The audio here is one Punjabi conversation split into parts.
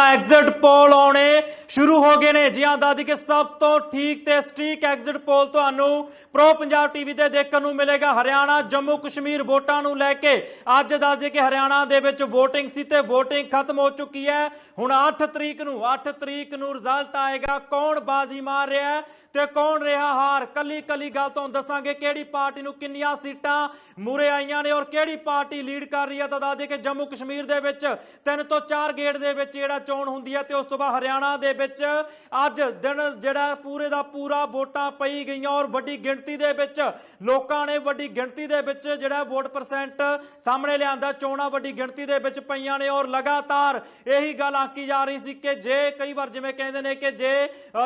ਤਾਂ ਐਗਜ਼ਿਟ ਪੋਲ ਆਉਣੇ ਸ਼ੁਰੂ ਹੋ ਗਏ ਨੇ। ਜੀ ਹਾਂ ਦਾਦੀ ਕਿ ਸਭ ਤੋਂ ਠੀਕ ਤੇ ਸਟ੍ਰੀਕ ਐਗਜ਼ਿਟ ਪੋਲ ਤੁਹਾਨੂੰ ਪ੍ਰੋ ਪੰਜਾਬ ਟੀਵੀ ਤੇ ਦੇਖਣ ਨੂੰ ਮਿਲੇਗਾ। ਹਰਿਆਣਾ, ਜੰਮੂ, ਕਸ਼ਮੀਰ ਵੋਟਾਂ ਨੂੰ ਲੈ ਕੇ ਅੱਜ ਦੱਸਦੇ ਕਿ ਹਰਿਆਣਾ ਦੇ ਵਿੱਚ VOTING ਸੀ ਤੇ VOTING ਖਤਮ ਹੋ ਚੁੱਕੀ ਹੈ। ਹੁਣ 8 ਤਰੀਕ ਨੂੰ 8 ਤਰੀਕ ਨੂੰ ਰਿਜ਼ਲਟ ਆਏਗਾ। ਕੌਣ ਬਾਜ਼ੀ ਮਾਰ ਰਿਹਾ ਹੈ? ਤੇ ਕੌਣ ਰਿਹਾ ਹਾਰ? ਕੱਲੀ ਕੱਲੀ ਗੱਲ ਤੁਹਾਨੂੰ ਦੱਸਾਂਗੇ ਕਿਹੜੀ ਪਾਰਟੀ ਨੂੰ ਕਿੰਨੀਆਂ ਸੀਟਾਂ ਮੂਰੇ ਆਈਆਂ ਨੇ ਔਰ ਕਿਹੜੀ ਪਾਰਟੀ ਲੀਡ ਕਰ ਰਹੀ ਹੈ? ਤਾਂ ਦੱਸ ਦੇ ਕਿ ਜੰਮੂ ਕਸ਼ਮੀਰ ਦੇ ਵਿੱਚ ਤਿੰਨ ਤੋਂ ਚਾਰ ਗੇਟ ਦੇ ਵਿੱਚ ਜਿਹੜਾ ਚੋਣ ਹੁੰਦੀ ਹੈ ਤੇ ਉਸ ਤੋਂ ਬਾਅਦ ਹਰਿਆਣਾ ਦੇ ਵਿੱਚ ਅੱਜ ਦਿਨ ਜਿਹੜਾ ਪੂਰੇ ਦਾ ਪੂਰਾ ਵੋਟਾਂ ਪਈ ਗਈਆਂ ਔਰ ਵੱਡੀ ਗਿਣਤੀ ਦੇ ਵਿੱਚ ਲੋਕਾਂ ਨੇ ਵੱਡੀ ਗਿਣਤੀ ਦੇ ਵਿੱਚ ਜਿਹੜਾ ਵੋਟ ਪਰਸੈਂਟ ਸਾਹਮਣੇ ਲਿਆਂਦਾ, ਚੋਣਾਂ ਵੱਡੀ ਗਿਣਤੀ ਦੇ ਵਿੱਚ ਪਈਆਂ ਨੇ ਔਰ ਲਗਾਤਾਰ ਇਹੀ ਗੱਲ ਆਂਕੀ ਜਾ ਰਹੀ ਸੀ ਕਿ ਜੇ ਕਈ ਵਾਰ ਜਿਵੇਂ ਕਹਿੰਦੇ ਨੇ ਕਿ ਜੇ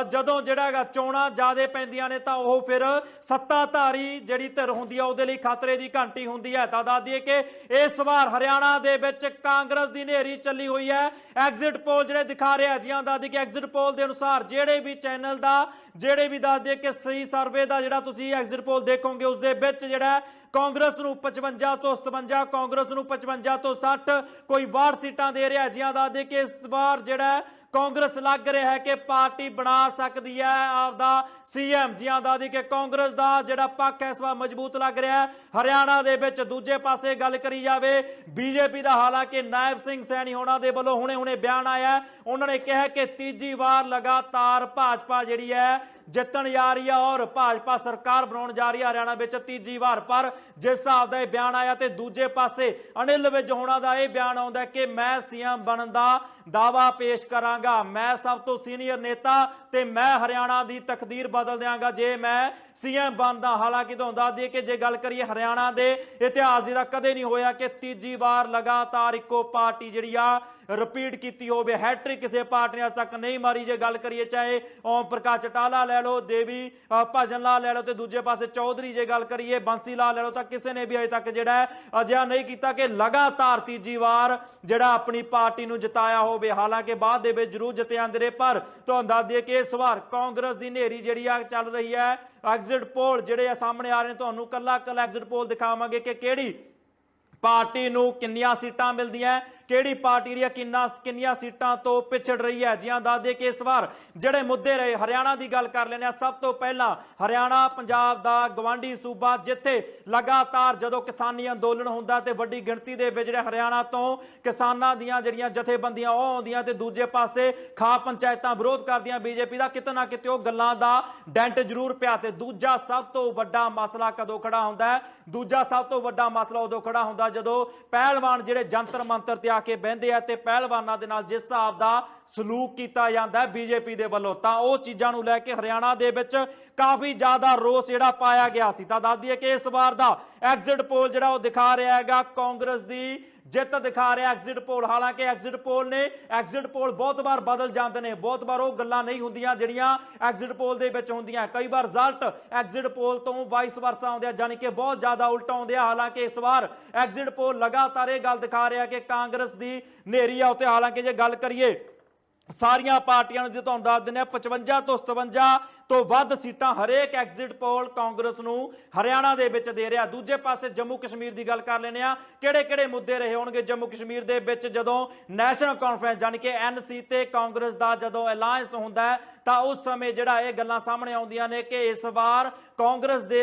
ਜਦੋਂ ਜਿਹੜਾ ਹੈਗਾ ਚੋਣਾਂ ਜ਼ਿਆਦੇ ਪੈਂਦੀਆਂ ਨੇ ਤਾਂ ਉਹ ਫਿਰ ਸੱਤਾਧਾਰੀ ਜਿਹੜੀ ਧਿਰ ਹੁੰਦੀ ਆ, ਉਹਦੇ ਲਈ ਖਤਰੇ ਦੀ ਘੰਟੀ ਹੁੰਦੀ ਹੈ। ਤਾਂ ਦੱਸ ਦਈਏ ਕਿ ਇਸ ਵਾਰ ਹਰਿਆਣਾ ਦੇ ਵਿੱਚ ਕਾਂਗਰਸ ਦੀ ਨੇਰੀ ਚੱਲੀ ਹੋਈ ਹੈ। ਐਗਜ਼ਿਟ ਪੋਲ ਜਿਹੜੇ ਦਿਖਾ ਰਿਹਾ ਜੀਆਂ ਦੱਸਦੀ ਕਿ ਐਗਜ਼ਿਟ ਪੋਲ ਦੇ ਅਨੁਸਾਰ ਜਿਹੜੇ ਵੀ ਚੈਨਲ ਦਾ, ਜਿਹੜੇ ਵੀ ਦੱਸਦੇ ਕਿ ਸਹੀ ਸਰਵੇ ਦਾ ਜਿਹੜਾ ਤੁਸੀਂ ਐਗਜ਼ਿਟ ਪੋਲ ਦੇਖੋਗੇ, ਉਸ ਦੇ ਵਿੱਚ ਜਿਹੜਾ ਕਾਂਗਰਸ ਨੂੰ 55 ਤੋਂ 57 ਕਾਂਗਰਸ ਨੂੰ 55 ਤੋਂ 60 ਕੋਈ 62 ਸੀਟਾਂ ਦੇ ਰਿਹਾ ਜੀਆਂ ਦੱਸਦੇ ਕਿ ਇਸ ਵਾਰ ਜਿਹੜਾ ਕਾਂਗਰਸ ਲੱਗ ਰਿਹਾ ਹੈ ਕਿ ਪਾਰਟੀ ਬਣਾ ਸਕਦੀ ਹੈ ਆਪਦਾ ਸੀਐਮ ਜੀਆਂ ਦੱਸਦੀ ਕਿ ਕਾਂਗਰਸ ਦਾ ਜਿਹੜਾ ਪੱਖ ਹੈ, ਇਸ ਵਾਰ ਮਜ਼ਬੂਤ ਲੱਗ ਰਿਹਾ ਹੈ। ਹਰਿਆਣਾ ਦੇ ਵਿੱਚ ਦੂਜੇ ਪਾਸੇ ਗੱਲ ਕਰੀ ਜਾਵੇ, ਬੀਜੇਪੀ ਦਾ ਹਾਲਾਂਕਿ ਨਾਇਬ ਸਿੰਘ ਸੈਣੀ ਹੋਣਾ ਦੇ ਵੱਲੋਂ ਹੁਣੇ ਹੁਣੇ ਬਿਆਨ ਆਇਆ ਉਹਨਾਂ ਨੇ ਕਿਹਾ ਕਿ ਤੀਜੀ ਵਾਰ ਲਗਾਤਾਰ ਭਾਜਪਾ ਜਿਹੜੀ ਹੈ ਜਿੱਤਣ ਜਾ ਰਹੀ ਹੈ ਔਰ ਭਾਜਪਾ ਸਰਕਾਰ ਬਣਾਉਣ ਜਾ ਰਹੀ ਹੈ ਹਰਿਆਣਾ ਵਿੱਚ ਤੀਜੀ ਵਾਰ। ਪਰ ਜਿਸ ਹਿਸਾਬ ਦਾ ਇਹ ਬਿਆਨ ਆਇਆ ਤੇ ਦੂਜੇ ਪਾਸੇ ਅਨਿਲ ਵਿਜ ਹੋਣਾ ਦਾ ਇਹ ਬਿਆਨ ਆਉਂਦਾ ਕਿ ਮੈਂ ਸੀਐਮ ਬਣਨ ਦਾ ਦਾਵਾ ਪੇਸ਼ ਕਰਾਂਗਾ। ਮੈਂ ਸਭ ਤੋਂ ਸੀਨੀਅਰ ਨੇਤਾ ਤੇ ਮੈਂ ਹਰਿਆਣਾ ਦੀ ਤਕਦੀਰ ਬਦਲ ਦਿਆਂਗਾ। ਜੇ ਮੈਂ ਸੀਐਮ ਬਣਦਾ, ਹਾਲਾਂਕਿ ਤੁਹਾਨੂੰ ਦੱਸ ਦਈਏ ਕਿ ਜੇ ਗੱਲ ਕਰੀਏ ਹਰਿਆਣਾ ਦੇ, ਇਤਿਹਾਸ ਦੀ ਤਾਂ ਕਦੇ ਨਹੀਂ ਹੋਇਆ ਕਿ ਤੀਜੀ ਵਾਰ ਲਗਾਤਾਰ ਇੱਕੋ ਪਾਰਟੀ ਜਿਹੜੀ ਆ ਰਿਪੀਟ ਕੀਤੀ ਹੋਵੇ। ਹੈਟ੍ਰਿਕ ਕਿਸੇ ਪਾਰਟੀ ਨੇ ਅੱਜ ਤੱਕ ਨਹੀਂ ਮਾਰੀ। ਜੇ ਗੱਲ ਕਰੀਏ ਚਾਹੇ ਓਮ ਪ੍ਰਕਾਸ਼ ਚਟਾਲਾ ਲੈ ਲਓ, ਦੇਵੀ ਭਜਨ ਲਾਲ ਲੈ ਲਓ ਤੇ ਦੂਜੇ ਪਾਸੇ ਚੌਧਰੀ ਜੇ ਗੱਲ ਕਰੀਏ, ਬੰਸੀ ਲਾਲ ਲੈ ਲਓ, ਤਾਂ ਕਿਸੇ ਨੇ ਵੀ ਅਜੇ ਤੱਕ ਜਿਹੜਾ ਅਜਿਹਾ ਨਹੀਂ ਕੀਤਾ ਕਿ ਲਗਾਤਾਰ ਤੀਜੀ ਵਾਰ ਜਿਹੜਾ ਆਪਣੀ ਪਾਰਟੀ ਨੂੰ ਜਿਤਾਇਆ ਹੋਵੇ। ਹਾਲਾਂਕਿ ਬਾਅਦ ਦੇ ਵਿੱਚ ਜ਼ਰੂਰ ਜਿੱਤੇ ਜਾਂਦੇ ਰਹੇ ਪਰ ਤੁਹਾਨੂੰ ਦੱਸ ਦਈਏ ਕਿ ਇਸ ਵਾਰ ਕਾਂਗਰਸ ਦੀ ਨੇਰੀ ਜਿਹੜੀ ਆ ਚੱਲ ਰਹੀ ਹੈ। ਐਗਜ਼ਿਟ ਪੋਲ ਜਿਹੜੇ ਆ ਸਾਹਮਣੇ ਆ ਰਹੇ ਨੇ, ਤੁਹਾਨੂੰ ਕੱਲਾ ਕੱਲਾ ਐਗਜ਼ਿਟ ਪੋਲ ਦਿਖਾਵਾਂਗੇ ਕਿ ਕਿਹੜੀ ਪਾਰਟੀ ਨੂੰ ਕਿੰਨੀਆਂ ਸੀਟਾਂ ਮਿਲਦੀਆਂ। ਕਿਹੜੀ ਪਾਰਟੀ ਜਿਹੜੀ ਕਿੰਨਾ ਕਿੰਨੀਆਂ ਸੀਟਾਂ ਤੋਂ ਪਿਛੜ ਰਹੀ ਹੈ? ਜੀਆਂ ਦੱਸਦੇ ਕਿ ਇਸ ਵਾਰ ਜਿਹੜੇ ਮੁੱਦੇ ਰਹੇ, ਹਰਿਆਣਾ ਦੀ ਗੱਲ ਕਰ ਲੈਂਦੇ ਆ ਸਭ ਤੋਂ ਪਹਿਲਾਂ ਹਰਿਆਣਾ, ਪੰਜਾਬ ਦਾ ਗਵਾਂਢੀ ਸੂਬਾ, ਜਿੱਥੇ ਲਗਾਤਾਰ ਜਦੋਂ ਕਿਸਾਨੀ ਅੰਦੋਲਨ ਹੁੰਦਾ ਤੇ ਵੱਡੀ ਗਿਣਤੀ ਦੇ ਵਿੱਚ ਜਿਹੜੇ ਹਰਿਆਣਾ ਤੋਂ ਕਿਸਾਨਾਂ ਦੀਆਂ ਜਿਹੜੀਆਂ ਜਥੇਬੰਦੀਆਂ, ਉਹ ਆਉਂਦੀਆਂ ਤੇ ਦੂਜੇ ਪਾਸੇ ਖਾ ਪੰਚਾਇਤਾਂ ਵਿਰੋਧ ਕਰਦੀਆਂ। ਬੀਜੇਪੀ ਦਾ ਕਿਤੇ ਨਾ ਕਿਤੇ ਉਹ ਗੱਲਾਂ ਦਾ ਡੈਂਟ ਜ਼ਰੂਰ ਪਿਆ ਤੇ ਦੂਜਾ ਸਭ ਤੋਂ ਵੱਡਾ ਮਸਲਾ ਕਦੋਂ ਖੜਾ ਹੁੰਦਾ ਹੈ? ਦੂਜਾ ਸਭ ਤੋਂ ਵੱਡਾ ਮਸਲਾ ਉਦੋਂ ਖੜਾ ਹੁੰਦਾ ਜਦੋਂ ਪਹਿਲਵਾਨ ਜਿਹੜੇ ਜੰਤਰ ਮੰਤਰ ਤੇ ਆ ਕੇ ਬਹਿੰਦੇ ਆ ਤੇ ਪਹਿਲਵਾਨਾਂ ਦੇ ਨਾਲ ਜਿਸ ਹਿਸਾਬ ਦਾ ਸਲੂਕ ਕੀਤਾ ਜਾਂਦਾ ਹੈ ਬੀਜੇਪੀ ਦੇ ਵੱਲੋਂ, ਤਾਂ ਉਹ ਚੀਜ਼ਾਂ ਨੂੰ ਲੈ ਕੇ ਹਰਿਆਣਾ ਦੇ ਵਿੱਚ ਕਾਫੀ ਜ਼ਿਆਦਾ ਰੋਸ ਜਿਹੜਾ ਪਾਇਆ ਗਿਆ ਸੀ। ਤਾਂ ਦੱਸ ਦਈਏ ਕਿ ਇਸ ਵਾਰ ਦਾ ਐਗਜ਼ਿਟ ਪੋਲ ਜਿਹੜਾ ਉਹ ਦਿਖਾ ਰਿਹਾ ਹੈਗਾ ਕਾਂਗਰਸ ਦੀ ਜਿੱਤ ਦਿਖਾ ਰਿਹਾ ਐਗਜ਼ਿਟ ਪੋਲ। ਹਾਲਾਂਕਿ ਐਗਜ਼ਿਟ ਪੋਲ ਨੇ, ਐਗਜ਼ਿਟ ਪੋਲ ਬਹੁਤ ਵਾਰ ਬਦਲ ਜਾਂਦੇ ਨੇ। ਬਹੁਤ ਵਾਰ ਉਹ ਗੱਲਾਂ ਨਹੀਂ ਹੁੰਦੀਆਂ ਜਿਹੜੀਆਂ ਐਗਜ਼ਿਟ ਪੋਲ ਦੇ ਵਿੱਚ ਹੁੰਦੀਆਂ। ਕਈ ਵਾਰ ਰਿਜ਼ਲਟ ਐਗਜ਼ਿਟ ਪੋਲ ਤੋਂ ਵਾਈਸ ਵਰਸਾ ਆਉਂਦੇ ਆ ਯਾਨੀ ਕਿ ਬਹੁਤ ਜ਼ਿਆਦਾ ਉਲਟਾ ਆਉਂਦੇ ਆ। ਹਾਲਾਂਕਿ ਇਸ ਵਾਰ ਐਗਜ਼ਿਟ ਪੋਲ ਲਗਾਤਾਰ ਇਹ ਗੱਲ ਦਿਖਾ ਰਿਹਾ ਕਿ ਕਾਂਗਰਸ ਦੀ ਨੇਰੀ ਆ ਉੱਤੇ। ਹਾਲਾਂਕਿ ਜੇ ਗੱਲ ਕਰੀਏ ਸਾਰੀਆਂ ਪਾਰਟੀਆਂ ਨੂੰ ਜੇ ਤੁਹਾਨੂੰ ਦੱਸ ਦਿੰਦੇ ਆ 55 ਤੋਂ 57 ਤੋਂ ਵੱਧ ਸੀਟਾਂ ਹਰੇਕ ਐਗਜ਼ਿਟ ਪੋਲ ਕਾਂਗਰਸ ਨੂੰ ਹਰਿਆਣਾ ਦੇ ਵਿੱਚ ਦੇ ਰਿਹਾ। ਦੂਜੇ ਪਾਸੇ ਜੰਮੂ ਕਸ਼ਮੀਰ ਦੀ ਗੱਲ ਕਰ ਲੈਨੇ ਆ ਕਿਹੜੇ ਕਿਹੜੇ ਮੁੱਦੇ ਰਹੇ ਹੋਣਗੇ ਜੰਮੂ ਕਸ਼ਮੀਰ ਦੇ ਵਿੱਚ? ਜਦੋਂ ਨੈਸ਼ਨਲ ਕਾਨਫਰੰਸ ਯਾਨੀ ਕਿ ਐਨਸੀ ਤੇ ਕਾਂਗਰਸ ਦਾ ਜਦੋਂ ਅਲਾਈਅੰਸ ਹੁੰਦਾ ਤਾਂ ਉਸ ਸਮੇਂ ਜਿਹੜਾ ਇਹ ਗੱਲਾਂ ਸਾਹਮਣੇ ਆਉਂਦੀਆਂ ਨੇ ਕਿ ਇਸ ਵਾਰ ਕਾਂਗਰਸ ਦੇ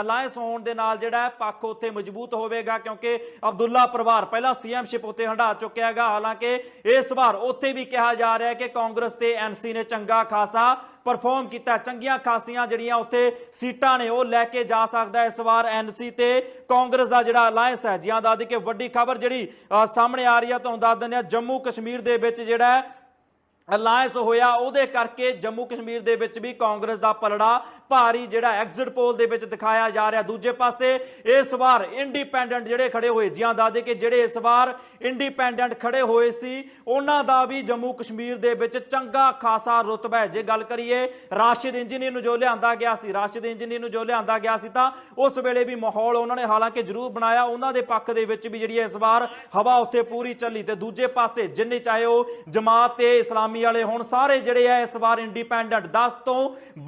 ਅਲਾਈਅੰਸ ਹੋਣ ਦੇ ਨਾਲ ਜਿਹੜਾ ਪੱਖ ਉੱਥੇ ਮਜ਼ਬੂਤ ਹੋਵੇਗਾ, ਕਿਉਂਕਿ ਅਬਦੁੱਲਾ ਪਰਵਾਰ ਪਹਿਲਾਂ ਸੀਐਮਸ਼ਿਪ ਉੱਤੇ ਹੰਡਾ ਚੁੱਕਿਆ ਹੈਗਾ। ਹਾਲਾਂਕਿ ਇਸ ਵਾਰ ਉੱਥੇ ਵੀ ਕਿਹਾ ਜਾ ਰਿਹਾ ਕਿ ਕਾਂਗਰਸ ਤੇ ਐਨਸੀ ਨੇ ਚੰਗਾ ਖਾਸਾ ਪਰਫਾਰਮ ਕੀਤਾ। ਚੰਗੀਆਂ ਖਾਸੀਆਂ ਜਿਹੜੀਆਂ ਉੱਥੇ ਸੀਟਾਂ ਨੇ ਉਹ ਲੈ ਕੇ ਜਾ ਸਕਦਾ ਇਸ ਵਾਰ ਐਨਸੀ ਤੇ। ਕਾਂਗਰਸ ਦਾ ਜਿਹੜਾ ਅਲਾਈਅੰਸ ਹੈ ਜਿਹਾਂ ਦੱਸਦੀ ਕਿ ਵੱਡੀ ਖਬਰ ਜਿਹੜੀ ਅ, ਸਾਹਮਣੇ ਆ ਰਹੀ ਹੈ ਤੁਹਾਨੂੰ ਦੱਸ ਦਿੰਦੇ ਆ ਜੰਮੂ ਕਸ਼ਮੀਰ ਦੇ ਵਿੱਚ ਜਿਹੜਾ ਅਲਾਇੰਸ ਹੋਇਆ, ਉਹਦੇ ਕਰਕੇ ਜੰਮੂ ਕਸ਼ਮੀਰ ਦੇ ਵਿੱਚ ਵੀ ਕਾਂਗਰਸ ਦਾ ਪਲੜਾ ਭਾਰੀ ਜਿਹੜਾ ਐਗਜ਼ਿਟ ਪੋਲ ਦੇ ਵਿੱਚ ਦਿਖਾਇਆ ਜਾ ਰਿਹਾ। ਦੂਜੇ ਪਾਸੇ ਇਸ ਵਾਰ ਇੰਡੀਪੈਂਡੈਂਟ ਜਿਹੜੇ ਖੜੇ ਹੋਏ ਜਿਹਾਂ ਦੱਸਦੇ ਕਿ ਜਿਹੜੇ ਇਸ ਵਾਰ ਇੰਡੀਪੈਂਡੈਂਟ ਖੜੇ ਹੋਏ ਸੀ, ਉਹਨਾਂ ਦਾ ਵੀ ਜੰਮੂ ਕਸ਼ਮੀਰ ਦੇ ਵਿੱਚ ਚੰਗਾ ਖਾਸਾ ਰੁਤਬਾ ਹੈ। ਜੇ ਗੱਲ ਕਰੀਏ ਰਾਸ਼ਿਦ ਇੰਜੀਨੀਅਰ ਨੂੰ ਜੋ ਲਿਆਂਦਾ ਗਿਆ ਸੀ ਰਾਸ਼ਿਦ ਇੰਜੀਨੀਅਰ ਨੂੰ ਜੋ ਲਿਆਂਦਾ ਗਿਆ ਸੀ ਤਾਂ ਉਸ ਵੇਲੇ ਵੀ ਮਾਹੌਲ ਉਹਨਾਂ ਨੇ ਹਾਲਾਂਕਿ ਜ਼ਰੂਰ ਬਣਾਇਆ। ਉਹਨਾਂ ਦੇ ਪੱਖ ਦੇ ਵਿੱਚ ਵੀ ਜਿਹੜੀ ਹੈ ਇਸ ਵਾਰ ਹਵਾ ਉੱਥੇ ਪੂਰੀ ਚੱਲੀ ਤੇ ਦੂਜੇ ਪਾਸੇ ਜਿੰਨੇ ਚਾਹੇ ਉਹ ਜਮਾਤ ਤੇ ਇਸਲਾਮੀ ਆਰਮੀ ਵਾਲੇ ਹੁਣ ਸਾਰੇ ਜਿਹੜੇ ਆ ਇਸ ਵਾਰ ਇੰਡੀਪੈਂਡੈਂਟ 10 ਤੋਂ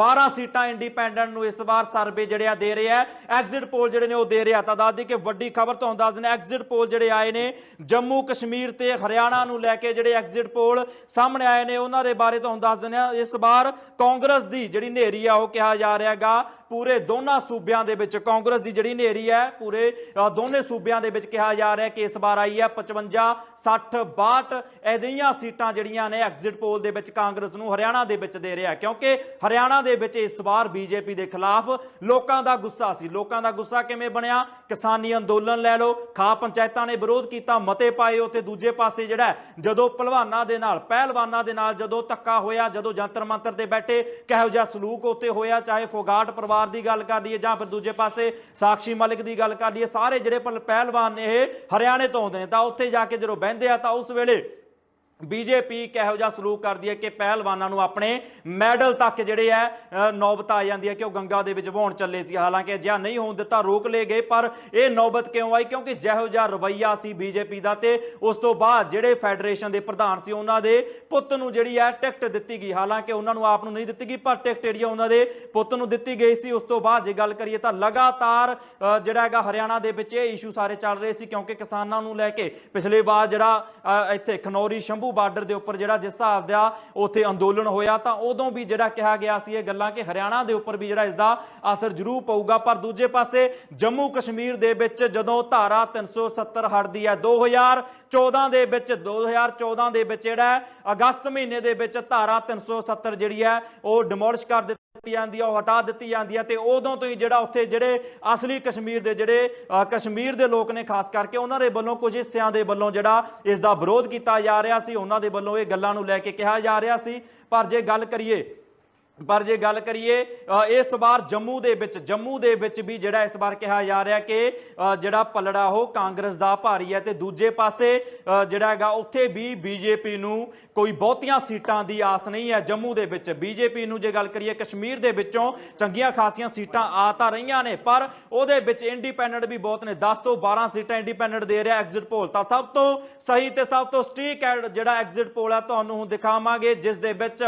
12 ਸੀਟਾਂ ਇੰਡੀਪੈਂਡੈਂਟ ਨੂੰ ਇਸ ਵਾਰ ਸਰਵੇ ਜਿਹੜੇ ਆ ਦੇ ਰਿਹਾ ਐਗਜ਼ਿਟ ਪੋਲ ਜਿਹੜੇ ਨੇ ਉਹ ਦੇ ਰਿਹਾ ਤਾਂ ਦੱਸ ਦਈਏ ਕਿ ਵੱਡੀ ਖਬਰ ਤੁਹਾਨੂੰ ਦੱਸ ਦਿੰਦੇ ਐਗਜ਼ਿਟ ਪੋਲ ਜਿਹੜੇ ਆਏ ਨੇ, ਜੰਮੂ ਕਸ਼ਮੀਰ ਤੇ ਹਰਿਆਣਾ ਨੂੰ ਲੈ ਕੇ ਜਿਹੜੇ ਐਗਜ਼ਿਟ ਪੋਲ ਸਾਹਮਣੇ ਆਏ ਨੇ, ਉਹਨਾਂ ਦੇ ਬਾਰੇ ਤੁਹਾਨੂੰ ਦੱਸ ਦਿੰਦੇ ਆ। ਇਸ ਵਾਰ ਕਾਂਗਰਸ ਦੀ ਜਿਹੜੀ ਨੇਰੀ ਆ, ਉਹ ਕਿਹਾ ਜਾ ਰਿਹਾਗਾ ਪੂਰੇ ਦੋਨਾਂ ਸੂਬਿਆਂ ਦੇ ਵਿੱਚ ਕਾਂਗਰਸ ਦੀ ਜਿਹੜੀ ਨੇਰੀ ਹੈ ਪੂਰੇ ਦੋਨੇ ਸੂਬਿਆਂ ਦੇ ਵਿੱਚ ਕਿਹਾ ਜਾ ਰਿਹਾ ਕਿ ਇਸ ਵਾਰ ਆਈ ਹੈ 55 60 62 ਅਜਿਹੀਆਂ ਸੀਟਾਂ ਜਿਹੜੀਆਂ ਨੇ ਐਗਜ਼ਿਟ ਪੋਲ ਦੇ ਵਿੱਚ ਕਾਂਗਰਸ ਨੂੰ ਹਰਿਆਣਾ ਦੇ ਵਿੱਚ ਦੇ ਰਿਹਾ, ਕਿਉਂਕਿ ਹਰਿਆਣਾ ਦੇ ਵਿੱਚ ਇਸ ਵਾਰ ਬੀਜੇਪੀ ਦੇ ਖਿਲਾਫ ਲੋਕਾਂ ਦਾ ਗੁੱਸਾ ਸੀ। ਲੋਕਾਂ ਦਾ ਗੁੱਸਾ ਕਿਵੇਂ ਬਣਿਆ? ਕਿਸਾਨੀ ਅੰਦੋਲਨ ਲੈ ਲਓ ਖਾ ਪੰਚਾਇਤਾਂ ਨੇ ਵਿਰੋਧ ਕੀਤਾ, ਮਤੇ ਪਾਏ ਉੱਤੇ ਦੂਜੇ ਪਾਸੇ ਜਿਹੜਾ ਜਦੋਂ ਪਹਿਲਵਾਨਾਂ ਦੇ ਨਾਲ, ਪਹਿਲਵਾਨਾਂ ਦੇ ਨਾਲ ਜਦੋਂ ਧੱਕਾ ਹੋਇਆ, ਜਦੋਂ ਜੰਤਰ ਮੰਤਰ ਤੇ ਬੈਠੇ, ਕਿਹੋ ਜਿਹਾ ਸਲੂਕ ਉੱਤੇ ਹੋਇਆ, ਚਾਹੇ ਫੋਗਾਟ ਪਰਿਵਾਰ ਦੀ ਗੱਲ ਕਰ ਲਈਏ ਜਾਂ ਫਿਰ ਦੂਜੇ ਪਾਸੇ ਸਾਕਸ਼ੀ ਮਲਿਕ ਦੀ ਗੱਲ ਕਰ ਲਈਏ, ਸਾਰੇ ਜਿਹੜੇ ਪਹਿਲ- ਪਹਿਲਵਾਨ ਨੇ ਇਹ ਹਰਿਆਣੇ ਤੋਂ ਆਉਂਦੇ ਨੇ, ਤਾਂ ਉੱਥੇ ਜਾ ਕੇ ਜਦੋਂ ਬਹਿੰਦੇ ਆ, ਤਾਂ ਉਸ ਵੇਲੇ ਬੀਜੇਪੀ ਕਿਹੋ ਜਿਹਾ ਸਲੂਕ ਕਰਦੀ ਹੈ ਕਿ ਪਹਿਲਵਾਨਾਂ ਨੂੰ ਆਪਣੇ ਮੈਡਲ ਤੱਕ ਜਿਹੜੇ ਹੈ ਨੌਬਤ ਆ ਜਾਂਦੀ ਹੈ ਕਿ ਉਹ ਗੰਗਾ ਦੇ ਵਿੱਚ ਵਹਾਉਣ ਚੱਲੇ ਸੀ। ਹਾਲਾਂਕਿ ਅਜਿਹਾ ਨਹੀਂ ਹੋਣ ਦਿੱਤਾ, ਰੋਕ ਲਏ ਗਏ, ਪਰ ਇਹ ਨੌਬਤ ਕਿਉਂ ਆਈ? ਕਿਉਂਕਿ ਜਿਹੋ ਜਿਹਾ ਰਵਈਆ ਸੀ ਬੀਜੇਪੀ ਦਾ ਤੇ ਉਸ ਤੋਂ ਬਾਅਦ ਜਿਹੜੇ ਫੈਡਰੇਸ਼ਨ ਦੇ ਪ੍ਰਧਾਨ ਸੀ, ਉਹਨਾਂ ਦੇ ਪੁੱਤ ਨੂੰ ਜਿਹੜੀ ਹੈ ਟਿਕਟ ਦਿੱਤੀ ਗਈ। ਹਾਲਾਂਕਿ ਉਹਨਾਂ ਨੂੰ ਆਪ ਨੂੰ ਨਹੀਂ ਦਿੱਤੀ ਗਈ, ਪਰ ਟਿਕਟ ਜਿਹੜੀ ਆ ਉਹਨਾਂ ਦੇ ਪੁੱਤ ਨੂੰ ਦਿੱਤੀ ਗਈ ਸੀ। ਉਸ ਤੋਂ ਬਾਅਦ ਜੇ ਗੱਲ ਕਰੀਏ ਤਾਂ ਲਗਾਤਾਰ ਜਿਹੜਾ ਹੈਗਾ ਹਰਿਆਣਾ ਦੇ ਵਿੱਚ ਇਹ ਇਸ਼ੂ ਸਾਰੇ ਚੱਲ ਰਹੇ ਸੀ, ਕਿਉਂਕਿ ਕਿਸਾਨਾਂ ਨੂੰ ਲੈ ਕੇ ਪਿਛਲੇ ਵਾਰ ਜਿਹੜਾ ਇੱਥੇ ਖਨੌਰੀ, ਸ਼ੰਭੂ ਬਾਰਡਰ ਦੇ ਉੱਪਰ ਜਿਹੜਾ ਜਿਸ ਹਿਸਾਬ ਦਾ ਉੱਥੇ ਅੰਦੋਲਨ ਹੋਇਆ, ਤਾਂ ਉਦੋਂ ਵੀ ਜਿਹੜਾ ਕਿਹਾ ਗਿਆ ਸੀ ਇਹ ਗੱਲਾਂ ਕਿ ਹਰਿਆਣਾ ਦੇ ਉੱਪਰ ਵੀ ਜਿਹੜਾ ਇਸ ਦਾ ਅਸਰ ਜ਼ਰੂਰ ਪਊਗਾ। ਪਰ ਦੂਜੇ ਪਾਸੇ ਜੰਮੂ ਕਸ਼ਮੀਰ ਦੇ ਵਿੱਚ ਜਦੋਂ ਧਾਰਾ 370 ਹਟਦੀ ਹੈ 2014 ਦੇ ਵਿੱਚ 2014 ਦੇ ਵਿੱਚ ਜਿਹੜਾ ਅਗਸਤ ਮਹੀਨੇ ਦੇ ਵਿੱਚ ਧਾਰਾ 370 ਜਿਹੜੀ ਹੈ, ਉਹ ਡਿਮੋਲਿਸ਼ ਕਰ ਦਿੱਤੀ ਦਿੱਤੀ ਜਾਂਦੀ ਹੈ ਉਹ ਹਟਾ ਦਿੱਤੀ ਜਾਂਦੀ ਹੈ ਤੇ ਉਦੋਂ ਤੋਂ ਹੀ ਜਿਹੜਾ ਉੱਥੇ ਜਿਹੜੇ ਅਸਲੀ ਕਸ਼ਮੀਰ ਦੇ ਜਿਹੜੇ ਅ, ਕਸ਼ਮੀਰ ਦੇ ਲੋਕ ਨੇ ਖਾਸ ਕਰਕੇ ਉਹਨਾਂ ਦੇ ਵੱਲੋਂ ਕੁਝ ਹਿੱਸਿਆਂ ਦੇ ਵੱਲੋਂ ਜਿਹੜਾ ਇਸ ਦਾ ਵਿਰੋਧ ਕੀਤਾ ਜਾ ਰਿਹਾ ਸੀ ਉਹਨਾਂ ਦੇ ਵੱਲੋਂ ਇਹ ਗੱਲਾਂ ਨੂੰ ਲੈ ਕੇ ਕਿਹਾ ਜਾ ਰਿਹਾ ਸੀ। ਪਰ ਜੇ ਗੱਲ ਕਰੀਏ ਪਰ ਜੇ ਗੱਲ ਕਰੀਏ ਇਸ ਵਾਰ ਜੰਮੂ ਦੇ ਵਿੱਚ, ਜੰਮੂ ਦੇ ਵਿੱਚ ਵੀ ਜਿਹੜਾ ਇਸ ਵਾਰ ਕਿਹਾ ਜਾ ਰਿਹਾ ਕਿ ਜਿਹੜਾ ਪਲੜਾ ਉਹ ਕਾਂਗਰਸ ਦਾ ਭਾਰੀ ਹੈ ਤੇ ਦੂਜੇ ਪਾਸੇ ਜਿਹੜਾ ਹੈਗਾ ਉੱਥੇ ਵੀ ਬੀਜੇਪੀ ਨੂੰ ਕੋਈ ਬਹੁਤੀਆਂ ਸੀਟਾਂ ਦੀ ਆਸ ਨਹੀਂ ਹੈ ਜੰਮੂ ਦੇ ਵਿੱਚ। ਬੀਜੇਪੀ ਨੂੰ ਜੇ ਗੱਲ ਕਰੀਏ, ਕਸ਼ਮੀਰ ਦੇ ਵਿੱਚੋਂ ਚੰਗੀਆਂ ਖਾਸੀਆਂ ਸੀਟਾਂ ਆ ਤਾਂ ਰਹੀਆਂ ਨੇ, ਪਰ ਉਹਦੇ ਵਿੱਚ ਇੰਡੀਪੈਂਡੈਂਟ ਵੀ ਬਹੁਤ ਨੇ। 10 ਤੋਂ 12 ਸੀਟਾਂ ਇੰਡੀਪੈਂਡੈਂਟ ਦੇ ਰਿਹਾ ਐਗਜ਼ਿਟ ਪੋਲ ਤਾਂ ਸਭ ਤੋਂ ਸਹੀ ਤੇ ਸਭ ਤੋਂ ਸਟੀਕ ਜਿਹੜਾ ਐਗਜ਼ਿਟ ਪੋਲ ਹੈ, ਤੁਹਾਨੂੰ ਹੁਣ ਦਿਖਾਵਾਂਗੇ, ਜਿਸ ਦੇ ਵਿੱਚ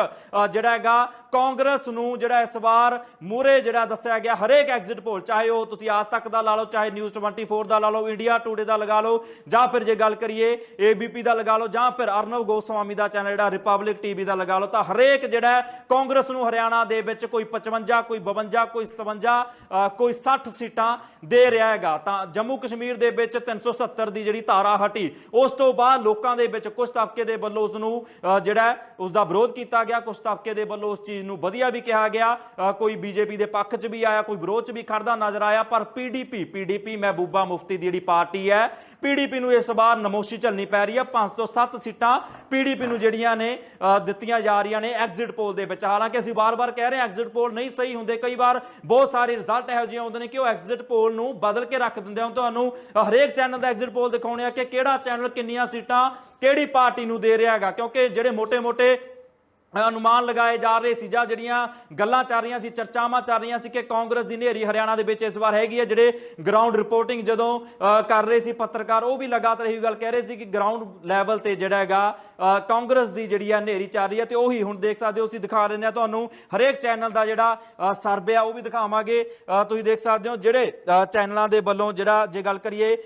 ਜਿਹੜਾ ਹੈਗਾ ਕਾਂਗਰਸ ਨੂੰ ਜਿਹੜਾ ਇਸ ਵਾਰ ਮੂਰੇ ਜਿਹੜਾ ਦੱਸਿਆ ਗਿਆ ਹਰੇਕ ਐਗਜ਼ਿਟ ਪੋਲ ਚਾਹੇ ਉਹ ਤੁਸੀਂ ਆਜ ਤੱਕ ਦਾ ਲਾ ਲਓ ਚਾਹੇ ਨਿਊਜ਼ 24 ਦਾ ਲਾ ਲਓ ਇੰਡੀਆ ਟੂਡੇ ਦਾ ਲਗਾ ਲਓ ਜਾਂ ਫਿਰ ਜੇ ਗੱਲ ਕਰੀਏ ਏਬੀਪੀ ਦਾ ਲਗਾ ਲਓ ਜਾਂ ਫਿਰ ਅਰਨਵ ਗੋਸਵਾਮੀ ਦਾ ਚੈਨਲ ਜਿਹੜਾ ਰਿਪਬਲਿਕ ਟੀਵੀ ਦਾ ਲਗਾ ਲਓ ਤਾਂ ਹਰੇਕ ਜਿਹੜਾ ਕਾਂਗਰਸ ਨੂੰ ਹਰਿਆਣਾ ਦੇ ਵਿੱਚ ਕੋਈ 55 ਕੋਈ 52 ਕੋਈ 57 ਕੋਈ 60 ਸੀਟਾਂ ਦੇ ਰਿਹਾ ਹੈਗਾ। ਤਾਂ ਜੰਮੂ ਕਸ਼ਮੀਰ ਦੇ ਵਿੱਚ 370 ਦੀ ਜਿਹੜੀ ਧਾਰਾ ਹਟੀ ਉਸ ਤੋਂ ਬਾਅਦ ਲੋਕਾਂ ਦੇ ਵਿੱਚ ਕੁਝ ਤਬਕੇ ਦੇ ਵੱਲੋਂ ਉਸ ਨੂੰ ਜਿਹੜਾ ਹੈ, ਉਸ ਦਾ ਵਿਰੋਧ ਕੀਤਾ ਗਿਆ ਕੁਝ ਤਬਕੇ ਦੇ ਵੱਲੋਂ ਉਸ ਚੀਜ਼ ਨੂੰ ਵਧੀਆ ਵੀ ਕਿਹਾ ਗਿਆ। ਕੋਈ ਬੀਜੇਪੀ ਦੇ ਪੱਖ 'ਚ ਵੀ ਆਇਆ, ਕੋਈ ਵਿਰੋਧ 'ਚ ਵੀ ਖੜਦਾ ਨਜ਼ਰ ਆਇਆ, ਪਰ ਪੀਡੀਪੀ ਪੀਡੀਪੀ ਮਹਿਬੂਬਾ ਮੁਫਤੀ ਦੀ ਜਿਹੜੀ ਪਾਰਟੀ ਹੈ ਪੀਡੀਪੀ ਨੂੰ ਇਸ ਵਾਰ ਨਮੋਸ਼ੀ ਝੱਲਣੀ ਪੈ ਰਹੀ ਹੈ। 5 ਤੋਂ 7 ਸੀਟਾਂ ਪੀਡੀਪੀ ਨੂੰ ਜਿਹੜੀਆਂ ਨੇ ਦਿੱਤੀਆਂ ਜਾ ਰਹੀਆਂ ਨੇ ਐਗਜ਼ਿਟ ਪੋਲ ਦੇ ਵਿੱਚ। ਹਾਲਾਂਕਿ ਅਸੀਂ ਬਾਰ-ਬਾਰ ਕਹਿ ਰਹੇ ਹਾਂ, ਐਗਜ਼ਿਟ ਪੋਲ ਨਹੀਂ ਸਹੀ ਹੁੰਦੇ। ਕਈ ਵਾਰ ਬਹੁਤ ਸਾਰੇ ਰਿਜ਼ਲਟ ਇਹੋ ਜਿਹੇ ਆਉਂਦੇ ਨੇ ਕਿ ਉਹ ਐਗਜ਼ਿਟ ਪੋਲ ਨੂੰ ਬਦਲ ਕੇ ਰੱਖ ਦਿੰਦੇ ਹਨ ਤੁਹਾਨੂੰ ਹਰੇਕ ਚੈਨਲ ਦਾ ਐਗਜ਼ਿਟ ਪੋਲ ਦਿਖਾਉਣੇ ਆ ਕਿ ਕਿਹੜਾ ਚੈਨਲ ਕਿੰਨੀਆਂ ਸੀਟਾਂ ਕਿਹੜੀ ਪਾਰਟੀ ਨੂੰ ਦੇ ਰਿਹਾ ਹੈਗਾ। ਕਿਉਂਕਿ ਜਿਹੜੇ ਮੋٹے-ਮੋٹے ਅਨੁਮਾਨ ਲਗਾਏ ਜਾ ਰਹੇ ਸੀ, ਜਾਂ ਜਿਹੜੀਆਂ ਗੱਲਾਂ ਚੱਲ ਰਹੀਆਂ ਸੀ, ਚਰਚਾਵਾਂ ਚੱਲ ਰਹੀਆਂ ਸੀ ਕਿ ਕਾਂਗਰਸ ਦੀ ਨੇਰੀ ਹਰਿਆਣਾ ਦੇ ਵਿੱਚ ਇਸ ਵਾਰ ਹੈਗੀ ਹੈ, ਜਿਹੜੇ ਗਰਾਊਂਡ ਰਿਪੋਰਟਿੰਗ ਜਦੋਂ ਕਰ ਰਹੇ ਸੀ ਪੱਤਰਕਾਰ, ਉਹ ਵੀ ਲਗਾਤਾਰ ਇਹੀ ਗੱਲ ਕਹਿ ਰਹੇ ਸੀ ਕਿ ਗਰਾਊਂਡ ਲੈਵਲ ਤੇ ਜਿਹੜਾ ਹੈਗਾ ਕਾਂਗਰਸ ਦੀ ਜਿਹੜੀ ਆ ਨੇਰੀ ਚੱਲ ਰਹੀ ਹੈ ਤੇ ਉਹੀ ਹੁਣ ਦੇਖ ਸਕਦੇ ਹੋ, ਅਸੀਂ ਦਿਖਾ ਰਹੇ ਹਾਂ ਤੁਹਾਨੂੰ ਹਰੇਕ ਚੈਨਲ ਦਾ ਜਿਹੜਾ ਸਰਵੇ ਆ, ਉਹ ਵੀ ਦਿਖਾਵਾਂਗੇ। ਤੁਸੀਂ ਦੇਖ ਸਕਦੇ ਹੋ ਜਿਹੜੇ ਚੈਨਲਾਂ ਦੇ ਵੱਲੋਂ ਜਿਹੜਾ ਜੇ ਗੱਲ ਕਰੀਏ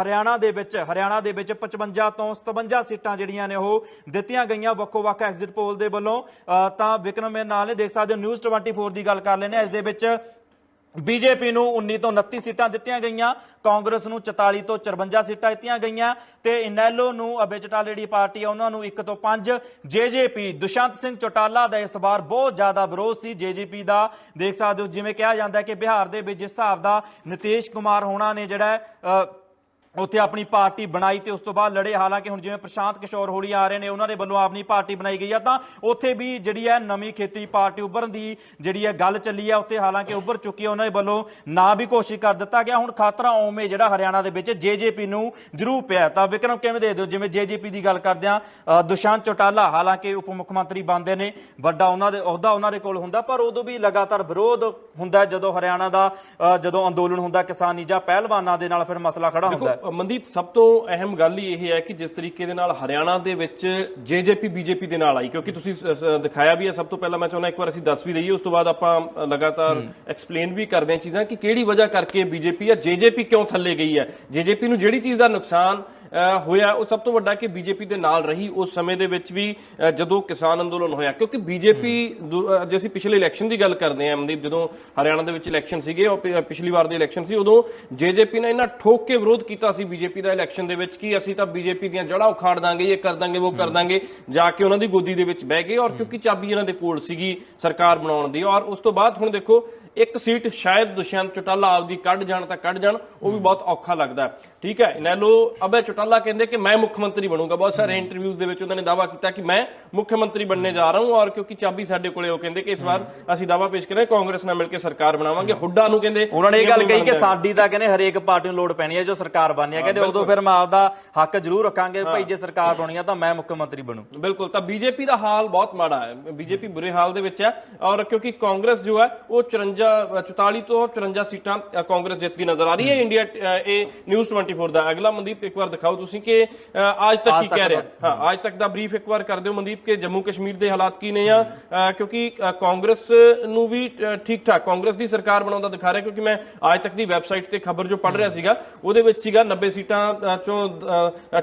ਹਰਿਆਣਾ ਦੇ ਵਿੱਚ, ਹਰਿਆਣਾ ਦੇ ਵਿੱਚ 55 ਤੋਂ 57 ਸੀਟਾਂ ਜਿਹੜੀਆਂ ਨੇ ਉਹ ਦਿੱਤੀਆਂ ਗਈਆਂ, ਵੱਖੋ-ਵੱਖ ਐਗਜ਼ਿਟ ਪੋਲ ਦੇ ਵੱਲੋਂ। ਅ, ਤਾਂ ਵਿਕਰਮ ਮੇਰੇ ਨਾਲ ਨੇ ਦੇਖ ਸਕਦੇ ਹੋ ਨਿਊਜ਼ 24 ਦੀ ਗੱਲ ਕਰ ਲੈਨੇ ਇਸ ਦੇ ਵਿੱਚ ਬੀਜੇਪੀ ਨੂੰ 19 ਤੋਂ 29 ਸੀਟਾਂ ਦਿੱਤੀਆਂ ਗਈਆਂ ਕਾਂਗਰਸ ਨੂੰ 44 ਤੋਂ 54 ਸੀਟਾਂ ਦਿੱਤੀਆਂ ਗਈਆਂ ਤੇ ਇਨੈਲੋ ਨੂੰ ਅਬੇ ਚਟਾਲੇ ਜਿਹੜੀ ਪਾਰਟੀ ਆ ਉਹਨਾਂ ਨੂੰ 1 ਤੋਂ 5 ਜੇਜੇਪੀ ਦੁਸ਼ੰਤ ਸਿੰਘ ਚੋਟਾਲਾ ਦਾ ਇਸ ਵਾਰ ਬਹੁਤ ਜ਼ਿਆਦਾ ਵਿਰੋਧ ਸੀ। ਜੇਜੇਪੀ ਦਾ ਦੇਖ ਸਕਦੇ ਹੋ ਜਿਵੇਂ ਕਿਹਾ ਜਾਂਦਾ ਕਿ ਬਿਹਾਰ ਦੇ ਵਿੱਚ ਜਿਸ ਹਿਸਾਬ ਦਾ ਨਿਤੀਸ਼ ਕੁਮਾਰ ਹੋਣਾ ਨੇ ਜਿਹੜਾ ਉੱਥੇ ਆਪਣੀ ਪਾਰਟੀ ਬਣਾਈ ਤੇ ਉਸ ਤੋਂ ਬਾਅਦ ਲੜੇ। ਹਾਲਾਂਕਿ ਹੁਣ ਜਿਵੇਂ ਪ੍ਰਸ਼ਾਂਤ ਕਿਸ਼ੋਰ ਹੋਲੀ ਆ ਰਹੇ ਨੇ, ਉਹਨਾਂ ਦੇ ਵੱਲੋਂ ਆਪਣੀ ਪਾਰਟੀ ਬਣਾਈ ਗਈ ਆ। ਤਾਂ ਉੱਥੇ ਵੀ ਜਿਹੜੀ ਹੈ ਨਵੀਂ ਖੇਤਰੀ ਪਾਰਟੀ ਉੱਭਰਨ ਦੀ ਜਿਹੜੀ ਹੈ ਗੱਲ ਚੱਲੀ ਹੈ ਉੱਥੇ ਹਾਲਾਂਕਿ ਉੱਭਰ ਚੁੱਕੀ ਹੈ ਉਹਨਾਂ ਦੇ ਵੱਲੋਂ ਨਾ ਵੀ ਘੋਸ਼ਿਤ ਕਰ ਦਿੱਤਾ ਗਿਆ। ਹੁਣ ਖਾਤਰਾ ਓਵੇਂ ਜਿਹੜਾ ਹਰਿਆਣਾ ਦੇ ਵਿੱਚ ਜੇਜੇਪੀ ਨੂੰ ਜ਼ਰੂਰ ਪਿਆ ਤਾਂ ਵਿਕਰਮ, ਕਿਵੇਂ ਦੇ ਦਿਓ ਜਿਵੇਂ ਜੇਜੇਪੀ ਦੀ ਗੱਲ ਕਰਦੇ ਆ ਦੁਸ਼ਾਂਤ ਚੋਟਾਲਾ, ਹਾਲਾਂਕਿ ਉਪ ਮੁੱਖ ਮੰਤਰੀ ਬਣਦੇ ਨੇ, ਵੱਡਾ ਉਹਨਾਂ ਦੇ, ਅਹੁਦਾ ਉਹਨਾਂ ਦੇ ਕੋਲ ਹੁੰਦਾ, ਪਰ ਉਦੋਂ ਵੀ ਲਗਾਤਾਰ ਵਿਰੋਧ ਹੁੰਦਾ ਜਦੋਂ ਹਰਿਆਣਾ ਦਾ ਜਦੋਂ ਅੰਦੋਲਨ ਹੁੰਦਾ, ਕਿਸਾਨੀ ਜਾਂ ਪਹਿਲਵਾਨਾਂ ਦੇ ਨਾਲ ਫਿਰ ਮਸਲਾ ਖੜਾ ਹੁੰਦਾ ਮਨਦੀਪ ਸਭ ਤੋਂ ਅਹਿਮ ਗੱਲ ਹੀ ਇਹ ਹੈ ਕਿ ਜਿਸ ਤਰੀਕੇ ਦੇ ਨਾਲ ਹਰਿਆਣਾ ਦੇ ਵਿੱਚ ਜੇਜੇਪੀ ਬੀਜੇਪੀ ਦੇ ਨਾਲ ਆਈ ਕਿਉਂਕਿ ਤੁਸੀਂ ਦਿਖਾਇਆ ਵੀ ਹੈ ਸਭ ਤੋਂ ਪਹਿਲਾਂ ਮੈਂ ਚਾਹੁੰਦਾ ਇੱਕ ਵਾਰ ਅਸੀਂ ਦੱਸ ਵੀ ਦਈਏ ਉਸ ਤੋਂ ਬਾਅਦ ਆਪਾਂ ਲਗਾਤਾਰ ਐਕਸਪਲੇਨ ਵੀ ਕਰਦੇ ਹਾਂ ਚੀਜ਼ਾਂ ਕਿ ਕਿਹੜੀ ਵਜ੍ਹਾ ਕਰਕੇ ਬੀਜੇਪੀ ਜਾਂ ਜੇਜੇਪੀ ਕਿਉਂ ਥੱਲੇ ਗਈ ਹੈ? ਜੇਜੇਪੀ ਨੂੰ ਜਿਹੜੀ ਚੀਜ਼ ਦਾ ਨੁਕਸਾਨ ਹੋਇਆ ਉਹ ਸਭ ਤੋਂ ਵੱਡਾ ਕਿ ਬੀਜੇਪੀ ਦੇ ਨਾਲ ਰਹੀ ਉਸ ਸਮੇਂ ਦੇ ਵਿੱਚ ਵੀ ਜਦੋਂ ਕਿਸਾਨ ਅੰਦੋਲਨ ਹੋਇਆ ਕਿਉਂਕਿ ਬੀਜੇਪੀ ਜੇ ਅਸੀਂ ਪਿਛਲੇ ਇਲੈਕਸ਼ਨ ਦੀ ਗੱਲ ਕਰਦੇ ਹਾਂ ਮਨਦੀਪ ਜਦੋਂ ਹਰਿਆਣਾ ਦੇ ਵਿੱਚ ਇਲੈਕਸ਼ਨ ਸੀਗੇ ਉਹ ਪਿ- ਪਿਛਲੀ ਵਾਰ ਦੇ ਇਲੈਕਸ਼ਨ ਸੀ ਉਦੋਂ ਜੇਜੇਪੀ ਨੇ ਇਹਨਾਂ ਠੋਕ ਕੇ ਵਿਰੋਧ ਕੀਤਾ ਸੀ ਬੀਜੇਪੀ ਦਾ ਇਲੈਕਸ਼ਨ ਦੇ ਵਿੱਚ ਕਿ ਅਸੀਂ ਤਾਂ ਬੀਜੇਪੀ ਦੀਆਂ ਜੜ੍ਹਾਂ ਉਖਾੜ ਦਾਂਗੇ ਇਹ ਕਰ ਦਾਂਗੇ ਉਹ ਕਰ ਦਾਂਗੇ ਜਾ ਕੇ ਉਹਨਾਂ ਦੀ ਗੋਦੀ ਦੇ ਵਿੱਚ ਬਹਿ ਗਏ ਔਰ ਕਿਉਂਕਿ ਚਾਬੀ ਇਹਨਾਂ ਦੇ ਕੋਲ ਸੀਗੀ ਸਰਕਾਰ ਬਣਾਉਣ ਦੀ ਔਰ ਉਸ ਤੋਂ ਬਾਅਦ ਹੁਣ ਦੇਖੋ ਇੱਕ ਸੀਟ ਸ਼ਾਇਦ ਦੁਸ਼ਯੰਤ ਚੌਟਾਲਾ ਆਪਦੀ ਕੱਢ ਜਾਣ ਤਾਂ ਕੱਢ ਜਾਣ ਉਹ ਵੀ ਬਹੁਤ ਔਖਾ ਲੱਗਦਾ। ਠੀਕ ਹੈ ਇਨੈਲੋ ਅਬੇ ਚੌਟਾਲਾ ਕਹਿੰਦੇ ਕਿ ਮੈਂ ਮੁੱਖ ਮੰਤਰੀ ਬਣੂੰਗਾ। ਬਹੁਤ ਸਾਰੇ ਇੰਟਰਵਿਊਜ਼ ਦੇ ਵਿੱਚ ਉਹਨਾਂ ਨੇ ਦਾਅਵਾ ਕੀਤਾ ਕਿ ਮੈਂ ਮੁੱਖ ਮੰਤਰੀ ਬਣਨੇ ਜਾ ਰਹਾ ਹਾਂ ਔਰ ਕਿਉਂਕਿ ਚਾਬੀ ਸਾਡੇ ਕੋਲੇ ਉਹ ਕਹਿੰਦੇ ਕਿ ਇਸ ਵਾਰ ਅਸੀਂ ਦਾਅਵਾ ਪੇਸ਼ ਕਰਾਂਗੇ ਕਾਂਗਰਸ ਨਾਲ ਮਿਲ ਕੇ ਸਰਕਾਰ ਬਣਾਵਾਂਗੇ। ਹੁੱਡਾ ਨੂੰ ਕਹਿੰਦੇ ਉਹਨਾਂ ਨੇ ਇਹ ਗੱਲ ਕਹੀ ਕਿ। ਸਾਡੀ ਤਾਂ ਕਹਿੰਦੇ ਹਰੇਕ ਪਾਰਟੀ ਨੂੰ ਲੋੜ ਪੈਣੀ ਹੈ ਜੋ ਸਰਕਾਰ ਬਣਨੀ ਹੈ। ਕਹਿੰਦੇ ਉਦੋਂ ਫਿਰ ਮੈਂ ਆਪਦਾ ਹੱਕ ਜ਼ਰੂਰ ਰੱਖਾਂਗੇ ਭਾਈ ਜੇ ਸਰਕਾਰ ਬਣਨੀ ਹੈ ਤਾਂ ਮੈਂ ਮੁੱਖ ਮੰਤਰੀ ਬਣੂ। ਬਿਲਕੁਲ ਤਾਂ ਬੀਜੇਪੀ ਦਾ ਹਾਲ ਬਹੁਤ ਮਾੜਾ ਹੈ। ਬੀਜੇਪੀ ਬੁਰੇ ਹਾਲ ਦੇ ਵਿੱਚ ਹੈ ਔਰ ਕਿਉਂਕਿ ਕਾਂਗਰਸ ਜੋ ਹੈ ਉਹ 54 44 ਤੋਂ 54 ਸੀਟਾਂ ਕਾਂਗਰਸ ਜਿੱਤਦੀ ਨਜ਼ਰ ਆ ਰਹੀ ਹੈ। ਇੰਡੀਆ ਇਹ ਨਿਊਜ਼ 24 ਦਾ ਅਗਲਾ ਮਨਦੀਪ ਇੱਕ ਵਾਰ ਦਿਖਾਓ ਤੁਸੀਂ ਕਿ ਅੱਜ ਤੱਕ ਕੀ ਕਹਿ ਰਿਹਾ ਹਾਂ? ਅੱਜ ਤੱਕ ਦਾ ਬਰੀਫ ਇੱਕ ਵਾਰ ਕਰ ਦਿਓ ਮਨਦੀਪ ਕਿ ਜੰਮੂ ਕਸ਼ਮੀਰ ਦੇ ਹਾਲਾਤ ਕੀ ਨੇ ਆ ਕਿਉਂਕਿ ਕਾਂਗਰਸ ਨੂੰ ਵੀ ਠੀਕ ਠਾਕ ਕਾਂਗਰਸ ਦੀ ਸਰਕਾਰ ਬਣਾਉਂਦਾ ਦਿਖਾ ਰਿਹਾ ਕਿਉਂਕਿ ਮੈਂ ਅੱਜ ਤੱਕ ਦੀ ਵੈਬਸਾਈਟ ਤੇ ਖਬਰ ਜੋ ਪੜ੍ਹ ਰਿਹਾ ਸੀਗਾ ਉਹਦੇ ਵਿੱਚ ਸੀਗਾ 90 ਸੀਟਾਂ ਚੋਂ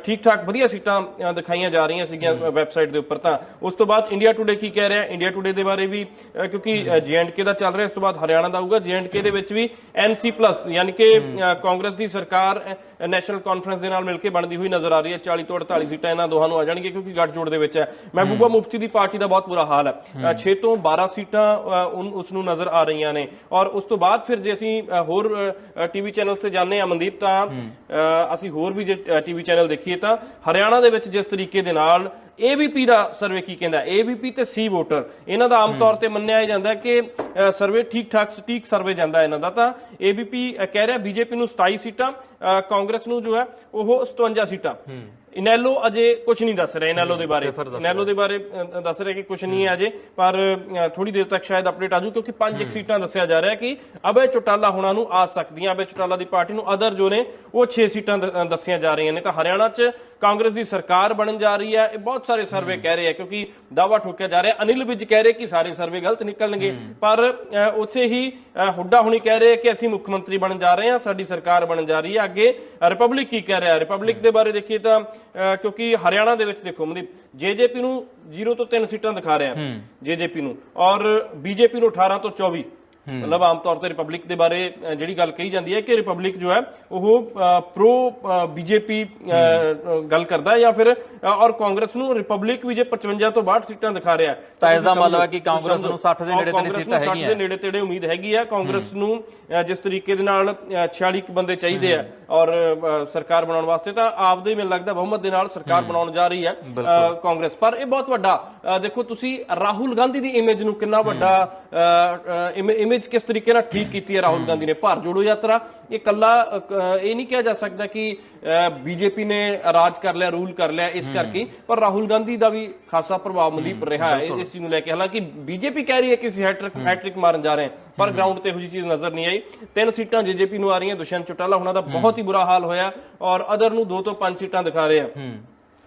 ਠੀਕ ਠਾਕ ਵਧੀਆ ਸੀਟਾਂ ਦਿਖਾਈਆਂ ਜਾ ਰਹੀਆਂ ਸੀਗੀਆਂ ਵੈਬਸਾਈਟ ਦੇ ਉੱਪਰ ਤਾਂ। ਉਸ ਤੋਂ ਬਾਅਦ ਇੰਡੀਆ ਟੁਡੇ ਕੀ ਕਹਿ ਰਿਹਾ? ਇੰਡੀਆ ਟੁਡੇ ਦੇ ਬਾਰੇ ਵੀ ਕਿਉਂਕਿ ਜੀਐਂਡਕੇ ਦਾ ਚੱਲ ਰਿਹਾ ਇਸ ਤੋਂ ਬਾਅਦ ਹਰਿਆਣਾ ਦਾ ਆਊਗਾ। ਜੀਐਂਡਕੇ ਦੇ ਵਿੱਚ ਵੀ ਐਨਸੀ ਪਲੱਸ ਯਾਨੀ ਕਿ ਕਾਂਗਰਸ ਦੀ ਸਰਕਾਰ ਨੈਸ਼ਨਲ ਕਾਨਫਰੰਸ ਦੇ ਨਾਲ ਮਿਲ ਕੇ ਬਣਦੀ ਹੋਈ ਨਜ਼ਰ ਆ ਰਹੀ ਹੈ। 40 ਤੋਂ 48 ਸੀਟਾਂ ਇਹਨਾਂ ਦੋਹਾਂ ਨੂੰ ਆ ਜਾਣਗੀਆਂ ਕਿਉਂਕਿ ਗੱਠਜੋੜ ਦੇ ਵਿੱਚ ਹੈ। ਮਹਿਬੂਬਾ ਮੁਫਤੀ ਦੀ ਪਾਰਟੀ ਦਾ ਬਹੁਤ ਬੁਰਾ ਹਾਲ ਹੈ। 6 ਤੋਂ 12 ਸੀਟਾਂ ਉਸ ਨੂੰ ਨਜ਼ਰ ਆ ਰਹੀਆਂ ਨੇ। ਔਰ ਉਸ ਤੋਂ ਬਾਅਦ ਫਿਰ ਜੇ ਅਸੀਂ ਹੋਰ ਟੀਵੀ ਚੈਨਲ ਤੇ ਜਾਂਦੇ ਆ ਮਨਦੀਪ ਤਾਂ ਅਸੀਂ ਹੋਰ ਵੀ ਜੇ ਟੀਵੀ ਚੈਨਲ ਦੇਖੀਏ ਤਾਂ ਹਰਿਆਣਾ ਦੇ ਵਿੱਚ ਜਿਸ ਤਰੀਕੇ ਦੇ ਨਾਲ ਏਬੀਪੀ ਦਾ ਸਰਵੇ ਕੀ ਕਹਿੰਦਾ? ਏਬੀਪੀ ਤੇ ਸੀ ਵੋਟਰ ਇਹਨਾਂ ਦਾ ਆਮ ਤੌਰ ਤੇ ਮੰਨਿਆ ਜਾਂਦਾ ਕਿ ਸਰਵੇ ਠੀਕ ਠਾਕ ਸਟੀਕ ਸਰਵੇ ਜਾਂਦਾ ਇਹਨਾਂ ਦਾ। ਤਾਂ ਏਬੀਪੀ ਕਹਿ ਰਿਹਾ ਬੀਜੇਪੀ ਨੂੰ 27 ਸੀਟਾਂ ਕਾਂਗਰਸ ਨੂੰ ਜੋ ਹੈ ਉਹ 57 ਸੀਟਾਂ। ਇਨੈਲੋ ਅਜੇ ਕੁਝ ਨਹੀਂ ਦੱਸ ਰਿਹਾ ਇਨੈਲੋ ਦੇ ਬਾਰੇ। ਇਨੈਲੋ ਦੇ ਬਾਰੇ ਦੱਸ ਰਿਹਾ ਕਿ ਕੁਝ ਨਹੀਂ ਹੈ ਅਜੇ ਪਰ ਥੋੜੀ ਦੇਰ ਤੱਕ ਸ਼ਾਇਦ ਅਪਡੇਟ ਆਜੂ ਕਿਉਂਕਿ ਪੰਜ ਇੱਕ ਸੀਟਾਂ ਦੱਸਿਆ ਜਾ ਰਿਹਾ ਕਿ ਅਬੇ ਚੋਟਾਲਾ ਹੋਣਾ ਨੂੰ ਆ ਸਕਦੀਆਂ। ਅਬੇ ਚੋਟਾਲਾ ਦੀ ਪਾਰਟੀ ਨੂੰ ਅਦਰ ਜੋ ਨੇ ਉਹ 6 ਸੀਟਾਂ ਦੱਸੀਆਂ ਜਾ ਰਹੀਆਂ ਨੇ। ਤਾਂ ਹਰਿਆਣਾ 'ਚ ਕਾਂਗਰਸ ਦੀ ਸਰਕਾਰ ਬਣਨ ਜਾ ਰਹੀ ਹੈ। ਇਹ ਬਹੁਤ ਸਾਰੇ ਸਰਵੇ ਕਹਿ ਰਹੇ ਆ ਕਿਉਂਕਿ ਦਾਵਾ ਠੋਕਿਆ ਜਾ ਰਿਹਾ। ਅਨਿਲ ਵਿਜ ਕਹਿ ਰਹੇ ਕਿ ਸਾਰੇ ਸਰਵੇ ਗਲਤ ਨਿਕਲਣਗੇ। ਪਰ ਉੱਥੇ ਹੀ ਹੁੱਡਾ ਹੁਣੀ ਕਹਿ ਰਹੇ ਕਿ ਅਸੀਂ ਮੁੱਖ ਮੰਤਰੀ ਬਣਨ ਜਾ ਰਹੇ ਹਾਂ ਸਾਡੀ ਸਰਕਾਰ ਬਣਨ ਜਾ ਰਹੀ ਹੈ। ਅੱਗੇ ਰਿਪਬਲਿਕ ਕੀ ਕਹਿ ਰਿਹਾ? ਰਿਪਬਲਿਕ ਦੇ ਬਾਰੇ ਦੇਖੀਏ ਤਾਂ ਕਿਉਂਕਿ ਹਰਿਆਣਾ ਦੇ ਵਿੱਚ ਦੇਖੋ ਮਨਦੀਪ ਜੇਜੇਪੀ ਨੂੰ 0 ਤੋਂ 3 ਸੀਟਾਂ ਦਿਖਾ ਰਿਹਾ ਜੇਜੇਪੀ ਨੂੰ ਔਰ ਬੀਜੇਪੀ ਨੂੰ 18 ਤੋਂ 24 ਮਤਲਬ ਆਮ ਤੌਰ ਤੇ ਰਿਪਬਲਿਕ ਦੇ ਬਾਰੇ ਜਿਹੜੀ ਗੱਲ ਕਹੀ ਜਾਂਦੀ ਹੈ ਕਿ ਰਿਪਬਲਿਕ ਜੋ ਹੈ ਉਹ ਪ੍ਰੋ ਬੀਜੇਪੀ ਗੱਲ ਕਰਦਾ ਹੈ ਜਾਂ ਫਿਰ ਔਰ ਕਾਂਗਰਸ ਨੂੰ ਰਿਪਬਲਿਕ ਵੀ ਜੇ 55 ਤੋਂ 62 ਸੀਟਾਂ ਦਿਖਾ ਰਿਹਾ ਤਾਂ ਇਸ ਦਾ ਮਤਲਬ ਹੈ ਕਿ ਕਾਂਗਰਸ ਨੂੰ 60 ਦੇ ਨੇੜੇ ਤੇੜੇ ਸੀਟਾਂ 60 ਹੈਗੀਆਂ। ਦੇ ਨੇੜੇ ਤੇੜੇ ਉਮੀਦ ਹੈਗੀ ਹੈ। ਕਾਂਗਰਸ ਨੂੰ ਜਿਸ ਤਰੀਕੇ ਦੇ ਨਾਲ ਅ, 46 ਕੁ ਬੰਦੇ ਚਾਹੀਦੇ ਆ ਔਰ ਸਰਕਾਰ ਬਣਾਉਣ ਵਾਸਤੇ ਤਾਂ ਆਪਦੇ ਮੈਨੂੰ ਲੱਗਦਾ ਬਹੁਮਤ ਦੇ ਨਾਲ ਸਰਕਾਰ ਬਣਾਉਣ ਜਾ ਰਹੀ ਹੈ ਕਾਂਗਰਸ। ਪਰ ਇਹ ਬਹੁਤ ਵੱਡਾ ਦੇਖੋ ਤੁਸੀਂ ਰਾਹੁਲ ਗਾਂਧੀ ਦੀ ਇਮੇਜ ਨੂੰ ਕਿੰਨਾ ਵੱਡਾ ਇਮੇਜ ਕਿਸ ਤਰੀਕੇ ਨਾਲ ਠੀਕ ਕੀਤੀ ਹੈ ਰਾਹੁਲ ਗਾਂਧੀ ਨੇ? ਭਾਰ ਜੋੜੋ ਯਾਤਰਾ ਇਹ ਕੱਲਾ ਇਹ ਨਹੀਂ ਕਿਹਾ ਜਾ ਸਕਦਾ ਕਿ ਬੀਜੇਪੀ ਨੇ ਰਾਜ ਕਰ ਲਿਆ ਰੂਲ ਕਰ ਲਿਆ ਇਸ ਕਰਕੇ ਪਰ ਰਾਹੁਲ ਗਾਂਧੀ ਦਾ ਵੀ ਖਾਸਾ ਪ੍ਰਭਾਵ ਮਨਦੀਪ ਰਿਹਾ ਹੈ ਇਸ ਚੀਜ਼ ਨੂੰ ਲੈ ਕੇ। ਹਾਲਾਂਕਿ ਬੀਜੇਪੀ ਕਹਿ ਰਹੀ ਹੈ ਕਿ ਅਸੀਂ ਹੈਟ੍ਰਿਕ ਹੈਟ੍ਰਿਕ ਮਾਰਨ ਜਾ ਰਹੇ ਹਾਂ ਪਰ ਗਰਾਊਂਡ ਤੇ ਇਹੋ ਚੀਜ਼ ਨਜ਼ਰ ਨਹੀਂ ਆਈ। ਤਿੰਨ ਸੀਟਾਂ ਜੇਜੇਪੀ ਨੂੰ ਆ ਰਹੀਆਂ ਦੁਸ਼ਯੰਤ ਚੌਟਾਲਾ ਉਹਨਾਂ ਦਾ ਬਹੁਤ ਹੀ ਬੁਰਾ ਹਾਲ ਹੋਇਆ ਔਰ ਅਦਰ ਨੂੰ ਦੋ ਤੋਂ ਪੰਜ ਸੀਟਾਂ ਦਿਖਾ ਰਹੇ ਆ।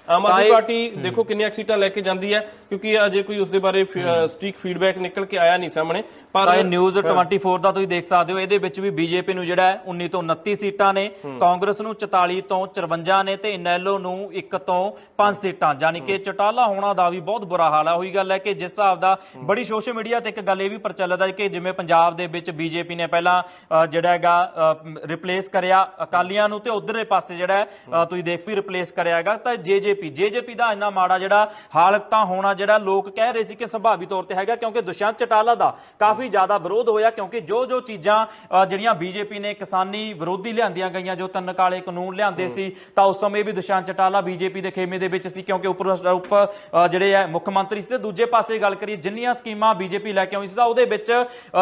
ਆਮ ਆਦਮੀ ਪਾਰਟੀ ਦੇਖੋ ਕਿੰਨੀਆਂ ਸੀਟਾਂ ਲੈ ਕੇ ਜਾਂਦੀ ਹੈ ਕਿਉਂਕਿ ਅਜੇ ਕੋਈ ਉਸ ਦੇ ਬਾਰੇ ਸਟੀਕ ਫੀਡਬੈਕ ਨਿਕਲ ਕੇ ਆਇਆ ਨਹੀਂ ਸਾਹਮਣੇ। ਤਾਂ ਪਰ ਇਹ ਨਿਊਜ਼ 24 ਦਾ ਤੁਸੀਂ ਦੇਖ ਸਕਦੇ ਹੋ ਇਹਦੇ ਵਿੱਚ ਵੀ ਬੀਜੇਪੀ ਨੂੰ ਜਿਹੜਾ ਹੈ 19 ਤੋਂ 29 ਸੀਟਾਂ ਨੇ ਕਾਂਗਰਸ ਨੂੰ 44 ਤੋਂ 54 ਨੇ ਤੇ ਇਨੈਲੋ ਨੂੰ 1 ਤੋਂ 5 ਸੀਟਾਂ ਯਾਨੀ ਕਿ ਚਟਾਲਾ ਹੋਣਾ ਦਾ ਵੀ ਬਹੁਤ ਬੁਰਾ ਹਾਲ ਹੈ ਉਹੀ ਗੱਲ ਹੈ ਕਿ ਜਿਸ ਹਿਸਾਬ ਦਾ ਬੜੀ ਸੋਸ਼ਲ ਮੀਡੀਆ ਤੇ ਇੱਕ ਗੱਲ ਇਹ ਵੀ ਪ੍ਰਚਲਿਤ ਹੈ ਕਿ ਜਿਵੇਂ ਪੰਜਾਬ ਦੇ ਵਿੱਚ ਬੀਜੇਪੀ ਨੇ ਪਹਿਲਾਂ ਜਿਹੜਾ ਹੈਗਾ ਰਿਪਲੇਸ ਕਰਿਆ ਅਕਾਲੀਆਂ ਨੂੰ ਤੇ ਉਧਰਲੇ ਪਾਸੇ ਜਿਹੜਾ ਤੁਸੀਂ ਦੇਖ ਵੀ ਰਿਪਲੇਸ ਕਰਿਆ ਹੈਗਾ ਤਾਂ ਜੇਜੇਪੀ ਜੇਜੇਪੀ ਦਾ ਇੰਨਾ ਮਾੜਾ ਜਿਹੜਾ ਹਾਲਤ ਤਾਂ ਹੋਣਾ ਜਿਹੜਾ ਲੋਕ ਕਹਿ ਰਹੇ ਸੀ ਕਿ ਸੰਭਾਵੀ ਤੌਰ ਤੇ ਹੈਗਾ ਕਿਉਂਕਿ ਦੁਸ਼ਯੰਤ ਚਟਾਲਾ ਦਾ ਕਾਫੀ ਜ਼ਿਆਦਾ ਵਿਰੋਧ ਹੋਇਆ ਕਿਉਂਕਿ ਜੋ ਜੋ ਚੀਜ਼ਾਂ ਜਿਹੜੀਆਂ ਬੀਜੇਪੀ ਨੇ ਕਿਸਾਨੀ ਵਿਰੋਧੀ ਲਿਆਂਦੀਆਂ ਗਈਆਂ ਜੋ ਤਿੰਨ ਕਾਲੇ ਕਾਨੂੰਨ ਲਿਆਂਦੇ ਸੀ ਤਾਂ ਉਸ ਸਮੇਂ ਵੀ ਦੁਸ਼ਯੰਤ ਚਟਾਲਾ ਬੀਜੇਪੀ ਦੇ ਖੇਮੇ ਦੇ ਵਿੱਚ ਸੀ ਕਿਉਂਕਿ ਉੱਪਰ ਉੱਪ ਅ, ਜਿਹੜੇ ਹੈ ਮੁੱਖ ਮੰਤਰੀ ਸੀ ਤੇ ਦੂਜੇ ਪਾਸੇ ਗੱਲ ਕਰੀਏ ਜਿੰਨੀਆਂ ਸਕੀਮਾਂ ਬੀਜੇਪੀ ਲੈ ਕੇ ਆਈ ਸੀ ਤਾਂ ਉਹਦੇ ਵਿੱਚ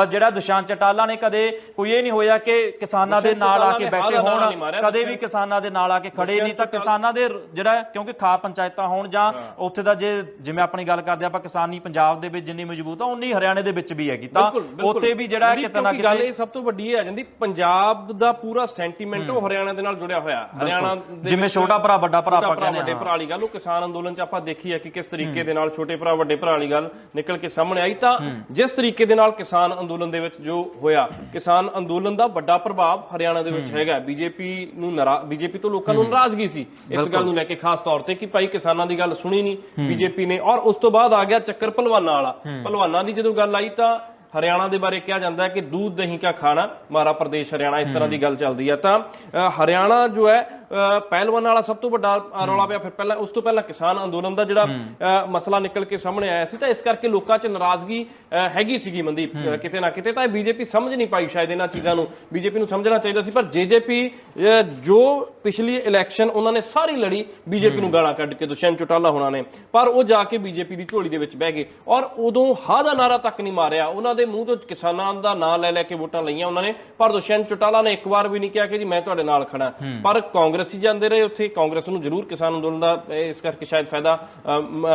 ਜਿਹੜਾ ਦੁਸ਼ਯੰਤ ਚਟਾਲਾ ਨੇ ਕਦੇ ਕੋਈ ਇਹ ਨਹੀਂ ਹੋਇਆ ਕਿ ਕਿਸਾਨਾਂ ਦੇ ਨਾਲ ਆ ਕੇ ਬੈਠੇ ਹੋਣ। ਕਦੇ ਵੀ ਕਿਸਾਨਾਂ ਦੇ ਨਾਲ ਆ ਕੇ ਖੜੇ ਨਹੀਂ ਤਾਂ ਕਿਸਾਨਾਂ ਦੇ ਜਿਹੜਾ ਕਿਉਂਕਿ ਖਾ ਪੰਚਾਇਤਾਂ ਹੋਣ ਜਾਂ ਉੱਥੇ ਦਾ ਜੇ ਜਿਵੇਂ ਆਪਣੀ ਗੱਲ ਕਰਦੇ ਆਪਾਂ ਕਿਸਾਨੀ ਪੰਜਾਬ ਦੇ ਵਿੱਚ ਜਿੰਨੀ ਮਜ਼ਬੂਤ ਆ ਉਨੀ ਹਰਿਆਣੇ ਦੇ ਵਿੱਚ ਵੀ ਹੈਗੀ ਤਾਂ ਬਿਲਕੁਲ। ਉੱਥੇ ਵੀ ਜਿਹੜਾ ਕਿਤੇ ਨਾ ਗੱਲ ਕਿਤੇ ਇਹ ਸਭ ਤੋਂ ਵੱਡੀ ਇਹ ਆ ਜਾਂਦੀ ਪੰਜਾਬ ਦਾ ਪੂਰਾ ਸੈਂਟੀਮੈਂਟ ਉਹ ਹਰਿਆਣਾ ਦੇ ਨਾਲ ਜੁੜਿਆ ਹੋਇਆ। ਹਰਿਆਣਾ ਜਿਵੇਂ ਛੋਟਾ ਭਰਾ ਵੱਡਾ ਭਰਾ ਆਪਾਂ ਕਹਿੰਦੇ ਵੱਡੇ ਹਾਂ। ਭਰਾ ਵਾਲੀ ਗੱਲ ਉਹ ਕਿਸਾਨ ਅੰਦੋਲਨ ਚ ਆਪਾਂ ਦੇਖੀ ਹੈ ਕਿ ਕਿਸ ਤਰੀਕੇ ਦੇ ਨਾਲ ਛੋਟੇ ਭਰਾ ਵੱਡੇ ਭਰਾ ਵਾਲੀ ਗੱਲ ਨਿਕਲ ਕੇ ਸਾਹਮਣੇ ਆਈ ਤਾਂ ਜਿਸ ਤਰੀਕੇ ਦੇ ਨਾਲ ਕਿਸਾਨ ਅੰਦੋਲਨ ਦੇ ਵਿੱਚ ਜੋ ਹੋਇਆ ਕਿਸਾਨ ਅੰਦੋਲਨ ਦਾ ਵੱਡਾ ਪ੍ਰਭਾਵ ਹਰਿਆਣਾ ਦੇ ਵਿੱਚ ਹੈਗਾ। ਬੀਜੇਪੀ ਨੂੰ ਬੀਜੇਪੀ ਤੋਂ ਲੋਕਾਂ ਨੂੰ ਨਾਰਾਜ਼ਗੀ ਸੀ। ਇਸ ਗੱਲ ਨੂੰ ਲੈ ਕੇ ਖਾਸ ਤੌਰ ਤੇ ਕਿ ਭਾਈ ਕਿਸਾਨਾਂ ਦੀ ਗੱਲ ਸੁਣੀ ਨਹੀਂ ਬੀਜੇਪੀ ਨੇ। ਔਰ ਉਸ ਤੋਂ ਬਾਅਦ ਆ ਗਿਆ ਚੱਕਰ ਪਹਿਲਵਾਨਾਂ ਵਾਲਾ। ਪਹਿਲਵਾਨਾਂ ਦੀ ਜਦੋਂ ਗੱਲ ਆਈ ਤਾਂ ਹਰਿਆਣਾ ਦੇ ਬਾਰੇ ਕਿਹਾ ਜਾਂਦਾ ਹੈ ਕਿ ਦੂਧ ਦਹੀਂ ਕਾ ਖਾਣਾ ਮਾਰਾ ਪ੍ਰਦੇਸ਼ ਹਰਿਆਣਾ ਇਸ ਤਰ੍ਹਾਂ ਦੀ ਗੱਲ ਚੱਲਦੀ ਹੈ ਤਾਂ ਹਰਿਆਣਾ ਜੋ ਹੈ ਪਹਿਲਵਾਨਾਂ ਵਾਲਾ ਸਭ ਤੋਂ ਵੱਡਾ ਰੌਲਾ ਪਿਆ। ਫਿਰ ਪਹਿਲਾਂ ਉਸ ਤੋਂ ਪਹਿਲਾਂ ਕਿਸਾਨ ਅੰਦੋਲਨ ਦਾ ਜਿਹੜਾ ਮਸਲਾ ਨਿਕਲ ਕੇ ਸਾਹਮਣੇ ਆਇਆ ਸੀ ਤਾਂ ਇਸ ਕਰਕੇ ਲੋਕਾਂ 'ਚ ਨਾਰਾਜ਼ਗੀ ਹੈਗੀ ਸੀਗੀ ਮਨਦੀਪ ਕਿਤੇ ਨਾ ਕਿਤੇ। ਤਾਂ ਬੀਜੇਪੀ ਸਮਝ ਨਹੀਂ ਪਾਈ ਸ਼ਾਇਦ ਇਹਨਾਂ ਚੀਜ਼ਾਂ ਨੂੰ। ਬੀਜੇਪੀ ਨੂੰ ਸਮਝਣਾ ਚਾਹੀਦਾ ਸੀ ਪਰ ਜੇਜੇਪੀ ਜੋ ਪਿਛਲੀ ਇਲੈਕਸ਼ਨ ਉਹਨਾਂ ਨੇ ਸਾਰੀ ਲੜੀ ਬੀਜੇਪੀ ਨੂੰ ਗਾਲਾਂ ਕੱਢ ਕੇ ਦੁਸ਼ਯੰਤ ਚੌਟਾਲਾ ਹੋਣਾ ਨੇ। ਪਰ ਉਹ ਜਾ ਕੇ ਬੀਜੇਪੀ ਦੀ ਝੋਲੀ ਦੇ ਵਿੱਚ ਬਹਿ ਗਏ ਔਰ ਉਦੋਂ ਹਾਂ ਦਾ ਨਾਰਾ ਤੱਕ ਨਹੀਂ ਮਾਰਿਆ। ਉਹਨਾਂ ਦੇ ਮੂੰਹ ਤੋਂ ਕਿਸਾਨਾਂ ਦਾ ਨਾਂ ਲੈ ਲੈ ਕੇ ਵੋਟਾਂ ਲਈਆਂ ਉਹਨਾਂ ਨੇ। ਪਰ ਦੁਸ਼ਯੰਤ ਚੌਟਾਲਾ ਨੇ ਇੱਕ ਵਾਰ ਵੀ ਨਹੀਂ ਕਿਹਾ ਕਿ ਜੀ ਮੈਂ ਤੁਹਾਡੇ ਨਾਲ ਖੜਾ ਪਰ ਕਾਂਗਰਸੀ ਜਾਂਦੇ ਰਹੇ ਉੱਥੇ ਕਾਂਗਰਸ ਨੂੰ ਜ਼ਰੂਰ ਕਿਸਾਨ ਅੰਦੋਲਨ ਦਾ ਇਸ ਕਰਕੇ ਸ਼ਾਇਦ ਫਾਇਦਾ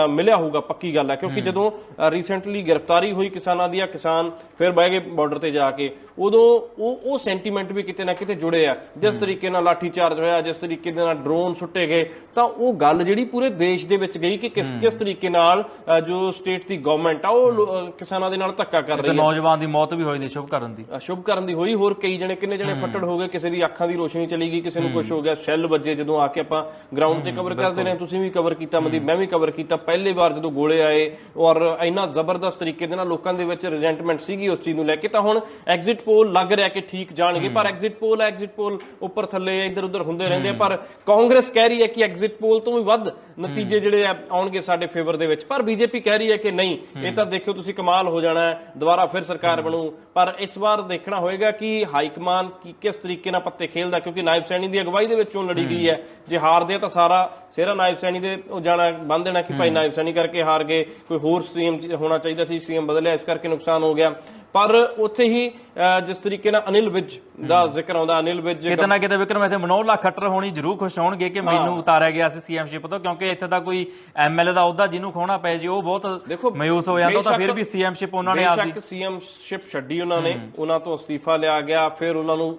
ਮਿਲਿਆ ਹੋਊਗਾ ਪੱਕੀ ਗੱਲ ਹੈ ਕਿਉਂਕਿ ਜਦੋਂ ਰੀਸੈਂਟਲੀ ਗ੍ਰਿਫਤਾਰੀ ਹੋਈ ਕਿਸਾਨਾਂ ਦੀ ਆ ਕਿਸਾਨ ਫਿਰ ਬਹਿ ਗਏ ਬਾਰਡਰ ਤੇ ਜਾ ਕੇ। ਉਦੋਂ ਉਹ ਉਹ ਸੈਂਟੀਮੈਂਟ ਵੀ ਕਿਤੇ ਨਾ ਕਿਤੇ ਜੁੜੇ ਆ। ਜਿਸ ਤਰੀਕੇ ਨਾਲ ਲਾਠੀ ਚਾਰਜ ਹੋਇਆ ਜਿਸ ਤਰੀਕੇ ਦੇ ਨਾਲ ਡਰੋਨ ਸੁੱਟੇ ਗਏ ਤਾਂ ਉਹ ਗੱਲ ਜਿਹੜੀ ਪੂਰੇ ਦੇਸ਼ ਦੇ ਵਿੱਚ ਗਈ ਕਿ ਕਿਸ ਕਿਸ ਤਰੀਕੇ ਨਾਲ ਜੋ ਸਟੇਟ ਦੀ ਗਵਰਨਮੈਂਟ ਆ ਉਹ ਕਿਸਾਨਾਂ ਦੇ ਨਾਲ ਧੱਕਾ ਕਰ ਰਹੀ ਹੈ। ਨੌਜਵਾਨ ਦੀ ਮੌਤ ਵੀ ਹੋਈ ਨੇ ਸ਼ੁਭ ਕਰਨ ਦੀ। ਸ਼ੁਭ ਕਰਨ ਦੀ ਹੋਈ। ਹੋਰ ਕਈ ਜਣੇ ਕਿੰਨੇ ਜਣੇ ਫੱਟੜ ਹੋ ਗਏ ਕਿਸੇ ਦੀ ਅੱਖਾਂ ਦੀ ਰੋਸ਼ਨੀ ਚਲੀ ਗਈ ਕਿਸੇ ਨੂੰ ਕੁਝ ਹੋ। ਗਿਆ ਸ਼ੈੱਲ ਵੱਜੇ ਜਦੋਂ ਆ ਕੇ ਆਪਾਂ ਗਰਾਊਂਡ ਤੇ ਕਵਰ ਕਰਦੇ ਰਹੇ ਤੁਸੀਂ ਵੀ ਕਵਰ ਕੀਤਾ ਮਨਦੀਪ ਮੈਂ ਵੀ ਕਵਰ ਕੀਤਾ। ਪਹਿਲੇ ਵਾਰ ਜਦੋਂ ਗੋਲੇ ਆਏ ਔਰ ਇੰਨਾ ਜ਼ਬਰਦਸਤ ਤਰੀਕੇ ਦੇ ਨਾਲ ਲੋਕਾਂ ਦੇ ਵਿੱਚ ਰਿਜ਼ੈਂਟਮੈਂਟ ਸੀਗੀ ਉਸ ਚੀਜ਼ ਨੂੰ ਲੈ ਕੇ ਤਾਂ ਹੁਣ ਐਗਜ਼ਿਟ ਪੋਲ ਲੱਗ ਰਿਹਾ ਕਿ ਠੀਕ ਜਾਣਗੇ ਪਰ ਐਗਜ਼ਿਟ ਪੋਲ ਐਗਜ਼ਿਟ ਪੋਲ ਉੱਪਰ ਥੱਲੇ ਇੱਧਰ ਉੱਧਰ ਹੁੰਦੇ ਰਹਿੰਦੇ ਪਰ ਕਾਂਗਰਸ ਕਹਿ ਰਹੀ ਹੈ ਕਿ ਐਗਜ਼ਿਟ ਪੋਲ ਤੋਂ ਵੀ ਵੱਧ ਨਤੀਜੇ ਜਿਹੜੇ ਆਉਣਗੇ ਸਾਡੇ ਫੇਵਰ ਦੇ ਵਿੱਚ। ਪਰ ਬੀਜੇਪੀ ਕਹਿ ਰਹੀ ਹੈ ਕਿ ਨਹੀਂ ਇਹ ਤਾਂ ਦੇਖਿਓ ਤੁਸੀਂ ਕਮਾਲ ਹੋ ਜਾਣਾ ਹੈ ਦੁਬਾਰਾ ਫਿਰ ਸਰਕਾਰ ਬਣੂ। ਪਰ ਇਸ ਵਾਰ ਦੇਖਣਾ ਹੋਏਗਾ ਕਿ ਹਾਈ ਕਮਾਨ ਕੀ ਕਿਸ ਤਰੀਕੇ ਨਾਲ ਪੱਤੇ ਖੇਲਦਾ ਕਿਉਂਕਿ ਨਾਇਬ ਸੈਣੀ ਦੀ ਅਗਵਾਈ ਦੇ ਵਿੱਚ ਚੋਣ ਲੜੀ ਗਈ ਹੈ। ਜੇ ਹਾਰਦੇ ਆ ਤਾਂ ਸਾਰਾ ਸਿਹਰਾ ਨਾਇਬ ਸੈਣੀ ਦੇ ਉਹ ਜਾਣਾ ਬੰਨ ਦੇਣਾ ਕਿ ਭਾਈ ਨਾਇਬ ਸੈਣੀ ਕਰਕੇ ਹਾਰ ਗਏ ਕੋਈ ਹੋਰ ਸੀਐਮ ਹੋਣਾ ਚਾਹੀਦਾ ਸੀ ਸੀਐਮ ਬਦਲਿਆ ਇਸ ਕਰਕੇ ਨੁਕਸਾਨ ਹੋ ਗਿਆ। ਪਰ ਉੱਥੇ ਹੀ ਜਿਸ ਤਰੀਕੇ ਨਾਲ ਅਨਿਲ ਵਿਜ ਦਾ ਜ਼ਿਕਰ ਆਉਂਦਾ ਅਨਿਲ ਵਿਜ ਕਿਤੇ ਨਾ ਕਿਤੇ ਵਿਕਰਮ ਇੱਥੇ ਮਨੋਹਰ ਲਾਲ ਖੱਟਰ ਹੋਣੀ ਜ਼ਰੂਰ ਖੁਸ਼ ਹੋਣਗੇ ਕਿ ਮੈਨੂੰ ਉਤਾਰਿਆ ਗਿਆ ਸੀ ਸੀਐਮਸ਼ਿਪ ਤੋਂ ਕਿਉਂਕਿ ਇੱਥੇ ਤਾਂ ਕੋਈ ਐਮਐਲਏ ਦਾ ਅਹੁਦਾ ਜਿਹਨੂੰ ਖੋਣਾ ਪਏ ਜੀ ਉਹ ਬਹੁਤ ਮਾਯੂਸ ਹੋ ਜਾਂਦਾ ਉਹ ਤਾਂ ਫਿਰ ਵੀ ਸੀਐਮਸ਼ਿਪ ਉਹਨਾਂ ਨੇ ਆਪਦੀ ਬੇਸ਼ੱਕ ਸੀਐਮਸ਼ਿਪ ਛੱਡੀ ਉਹਨਾਂ ਨੇ ਉਹਨਾਂ ਤੋਂ ਅਸਤੀਫਾ ਲਿਆ ਗਿਆ ਫਿਰ ਉਹਨਾਂ ਨ-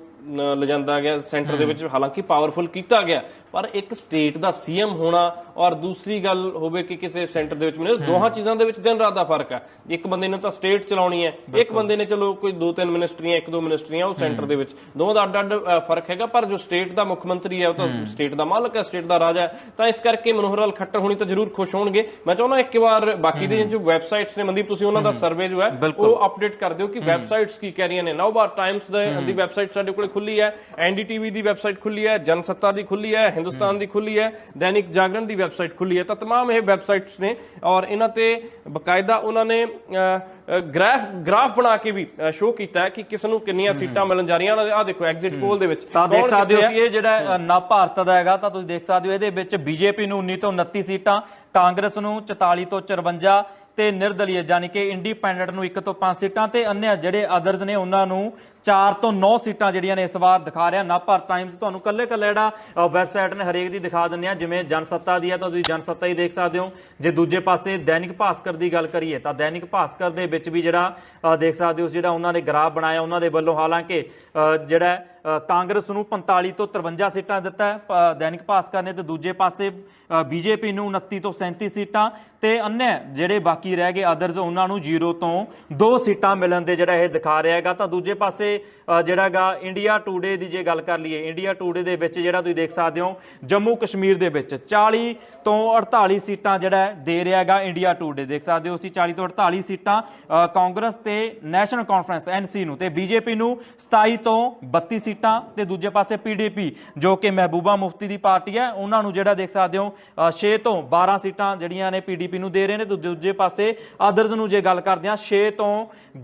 ਲਿਜਾਂਦਾ ਗਿਆ ਸੈਂਟਰ ਦੇ ਵਿੱਚ ਹਾਲਾਂਕਿ ਪਾਵਰਫੁਲ ਕੀਤਾ ਗਿਆ ਪਰ ਇੱਕ ਸਟੇਟ ਦਾ ਸੀਐਮ ਹੋਣਾ ਔਰ ਦੂਸਰੀ ਗੱਲ ਹੋਵੇ ਕਿ ਕਿਸੇ ਸੈਂਟਰ ਦੇ ਵਿੱਚ ਮਿਲੇ ਦੋਹਾਂ ਚੀਜ਼ਾਂ ਦੇ ਵਿੱਚ ਦਿਨ ਰਾਤ ਦਾ ਫ਼ਰਕ ਹੈ। ਇੱਕ ਬੰਦੇ ਨੇ ਤਾਂ ਸਟੇਟ ਚਲਾਉਣੀ ਹੈ ਇੱਕ ਬੰਦੇ ਨੇ ਚਲੋ ਕੋਈ ਦੋ ਤਿੰਨ ਮਿਨਿਸਟਰੀਆਂ ਇੱਕ ਦੋ ਮਿਨਿਸਟਰੀਆਂ ਉਹ ਸੈਂਟਰ ਦੇ ਵਿੱਚ। ਦੋਵਾਂ ਦਾ ਅੱਡ ਅੱਡ ਅ, ਫ਼ਰਕ ਹੈਗਾ ਪਰ ਜੋ ਸਟੇਟ ਦਾ ਮੁੱਖ ਮੰਤਰੀ ਹੈ ਉਹ ਤਾਂ ਸਟੇਟ ਦਾ ਮਾਲਕ ਹੈ ਸਟੇਟ ਦਾ ਰਾਜਾ ਹੈ। ਤਾਂ ਇਸ ਕਰਕੇ ਮਨੋਹਰ ਲਾਲ ਖੱਟਰ ਹੋਣੀ ਤਾਂ ਜ਼ਰੂਰ ਖੁਸ਼ ਹੋਣਗੇ। ਮੈਂ ਚਾਹੁੰਦਾ ਇੱਕ ਵਾਰ ਬਾਕੀ ਦੇ ਜੋ ਵੈਬਸਾਈਟਸ ਨੇ ਮਨਦੀਪ ਤੁਸੀਂ ਉਹਨਾਂ ਦਾ ਸਰਵੇ ਜੋ ਹੈ। ਉਹ ਅਪਡੇਟ ਕਰ ਦਿਓ ਕਿ ਵੈਬਸਾਈਟਸ ਕੀ ਕਹਿ ਰਹੀਆਂ ਨੇ। ਨਵਭਾਰਤ ਟਾਈਮਸ ਦੀ ਵੈਬਸਾਈਟ ਸਾਡੇ ਕੋਲ ਕੋਲ ਖੁੱਲੀ ਹੈ ਐਨਡੀਟੀਵੀ ਦੀ ਵੈਬਸਾਈਟ ਖੁੱਲੀ ਹੈ ਜਨਸੱਤਾ ਦੀ ਖੁੱਲੀ ਹੈ ਹਿੰਦੁਸਤਾਨ ਦੀ ਖੁੱਲੀ ਹੈ ਦੈਨਿਕ ਜਾਗਰਣ ਦੀ ਵੈਬਸਾਈਟ ਖੁੱਲੀ ਹੈ। ਤਾਂ तमाम ਇਹ ਵੈਬਸਾਈਟਸ ਨੇ ਔਰ ਇਹਨਾਂ ਤੇ ਬਕਾਇਦਾ ਉਹਨਾਂ ਨੇ ਗ੍ਰਾਫ ਗ੍ਰਾਫ ਬਣਾ ਕੇ ਵੀ ਸ਼ੋਅ ਕੀਤਾ ਹੈ ਕਿ ਕਿਸ ਨੂੰ ਕਿੰਨੀਆਂ ਸੀਟਾਂ ਮਿਲਣ ਜਾ ਰਹੀਆਂ ਆ ਦੇਖੋ ਐਗਜ਼ਿਟ ਪੋਲ ਦੇ ਵਿੱਚ ਤਾਂ ਦੇਖ ਸਕਦੇ ਹੋ ਇਹ ਜਿਹੜਾ ਨਾ ਭਾਰਤ ਦਾ ਹੈਗਾ ਤਾਂ ਤੁਸੀਂ ਦੇਖ ਸਕਦੇ ਹੋ ਇਹਦੇ ਵਿੱਚ ਬੀਜੇਪੀ ਨੂੰ 19 ਤੋਂ 29 ਸੀਟਾਂ ਕਾਂਗਰਸ ਨੂੰ 44 ਤੋਂ 54 ਤੇ ਨਿਰਦਲੀਏ ਯਾਨੀ ਕਿ ਇੰਡੀਪੈਂਡੈਂਟ ਨੂੰ 1 ਤੋਂ 5 ਸੀਟਾਂ ਤੇ ਅੰਨੇ ਜਿਹੜੇ ਅਦਰਜ਼ ਨੇ ਉਹਨਾਂ ਨੂੰ 4 ਤੋਂ 9 ਸੀਟਾਂ ਜਿਹੜੀਆਂ ਨੇ ਇਸ ਵਾਰ ਦਿਖਾ ਰਿਹਾ। ਨਾ ਨਵਭਾਰਤ ਟਾਈਮਸ ਤੁਹਾਨੂੰ ਕੱਲੇ ਕੱਲੇ ਜਿਹੜਾ ਵੈਬਸਾਈਟ ਨੇ ਹਰੇਕ ਦੀ ਦਿਖਾ ਦਿੰਦੇ ਆ ਜਿਵੇਂ ਜਨਸੱਤਾ ਦੀ ਹੈ ਤਾਂ ਤੁਸੀਂ ਜਨਸੱਤਾ ਹੀ ਦੇਖ ਸਕਦੇ ਹੋ। ਜੇ ਦੂਜੇ ਪਾਸੇ ਦੈਨਿਕ ਭਾਸਕਰ ਦੀ ਗੱਲ ਕਰੀਏ, ਤਾਂ ਦੈਨਿਕ ਭਾਸਕਰ ਦੇ ਵਿੱਚ ਵੀ ਜਿਹੜਾ ਦੇਖ ਸਕਦੇ ਹੋ ਜਿਹੜਾ ਉਹਨਾਂ ਨੇ ਗ੍ਰਾਫ ਬਣਾਇਆ, ਉਹਨਾਂ ਦੇ ਵੱਲੋਂ ਹਾਲਾਂਕਿ ਜਿਹੜਾ ਕਾਂਗਰਸ ਨੂੰ 45 ਤੋਂ 53 ਸੀਟਾਂ ਦਿੱਤਾ ਦੈਨਿਕ ਭਾਸਕਰ ਨੇ ਤੇ ਦੂਜੇ ਪਾਸੇ ਬੀਜੇਪੀ ਨੂੰ 29 ਤੋਂ 37 ਸੀਟਾਂ ਤੇ ਅੰਨੇ ਜਿਹੜੇ ਬਾਕੀ ਰਹਿ ਗਏ ਅਦਰਸ ਉਹਨਾਂ ਨੂੰ 0 ਤੋਂ 2 ਸੀਟਾਂ ਮਿਲਣ ਦੇ ਜਿਹੜਾ ਇਹ ਦਿਖਾ ਰਿਹਾ ਹੈਗਾ। ਤਾਂ ਦੂਜੇ ਪਾਸੇ ਜਿਹੜਾਗਾ ਇੰਡੀਆ ਟੂਡੇ ਦੀ ਜੇ ਗੱਲ ਕਰ ਲਈਏ ਇੰਡੀਆ ਟੂਡੇ ਦੇ ਵਿੱਚ ਜਿਹੜਾ ਤੁਸੀਂ ਦੇਖ ਸਕਦੇ ਹੋ ਜੰਮੂ ਕਸ਼ਮੀਰ ਦੇ ਵਿੱਚ 40 ਤੋਂ 48 ਸੀਟਾਂ ਜਿਹੜਾ ਦੇ ਰਿਹਾ ਹੈਗਾ ਇੰਡੀਆ ਟੂਡੇ ਦੇਖ ਸਕਦੇ ਹੋ ਅਸੀਂ 40 ਤੋਂ 48 ਸੀਟਾਂ ਕਾਂਗਰਸ ਤੇ ਨੈਸ਼ਨਲ ਕਾਨਫਰੰਸ ਐਨਸੀ ਨੂੰ ਤੇ ਬੀਜੇਪੀ ਨੂੰ 27 ਤੋਂ 32 ਸੀਟਾਂ ਤੇ ਦੂਜੇ ਪਾਸੇ ਪੀਡੀਪੀ ਜੋ ਕਿ ਮਹਿਬੂਬਾ ਮੁਫਤੀ ਦੀ ਪਾਰਟੀ ਹੈ, ਉਹਨਾਂ ਨੂੰ ਜਿਹੜਾ ਦੇਖ ਸਕਦੇ ਹੋ 6 ਤੋਂ 12 ਸੀਟਾਂ ਜਿਹੜੀਆਂ ਨੇ ਪੀਡੀਪੀ ਨੂੰ ਦੇ ਰਹੇ ਨੇ ਤੇ ਦੂਜੇ ਪਾਸੇ ਅਦਰਜ਼ ਨੂੰ ਜੇ ਗੱਲ ਕਰਦੇ ਹਾਂ 6 ਤੋਂ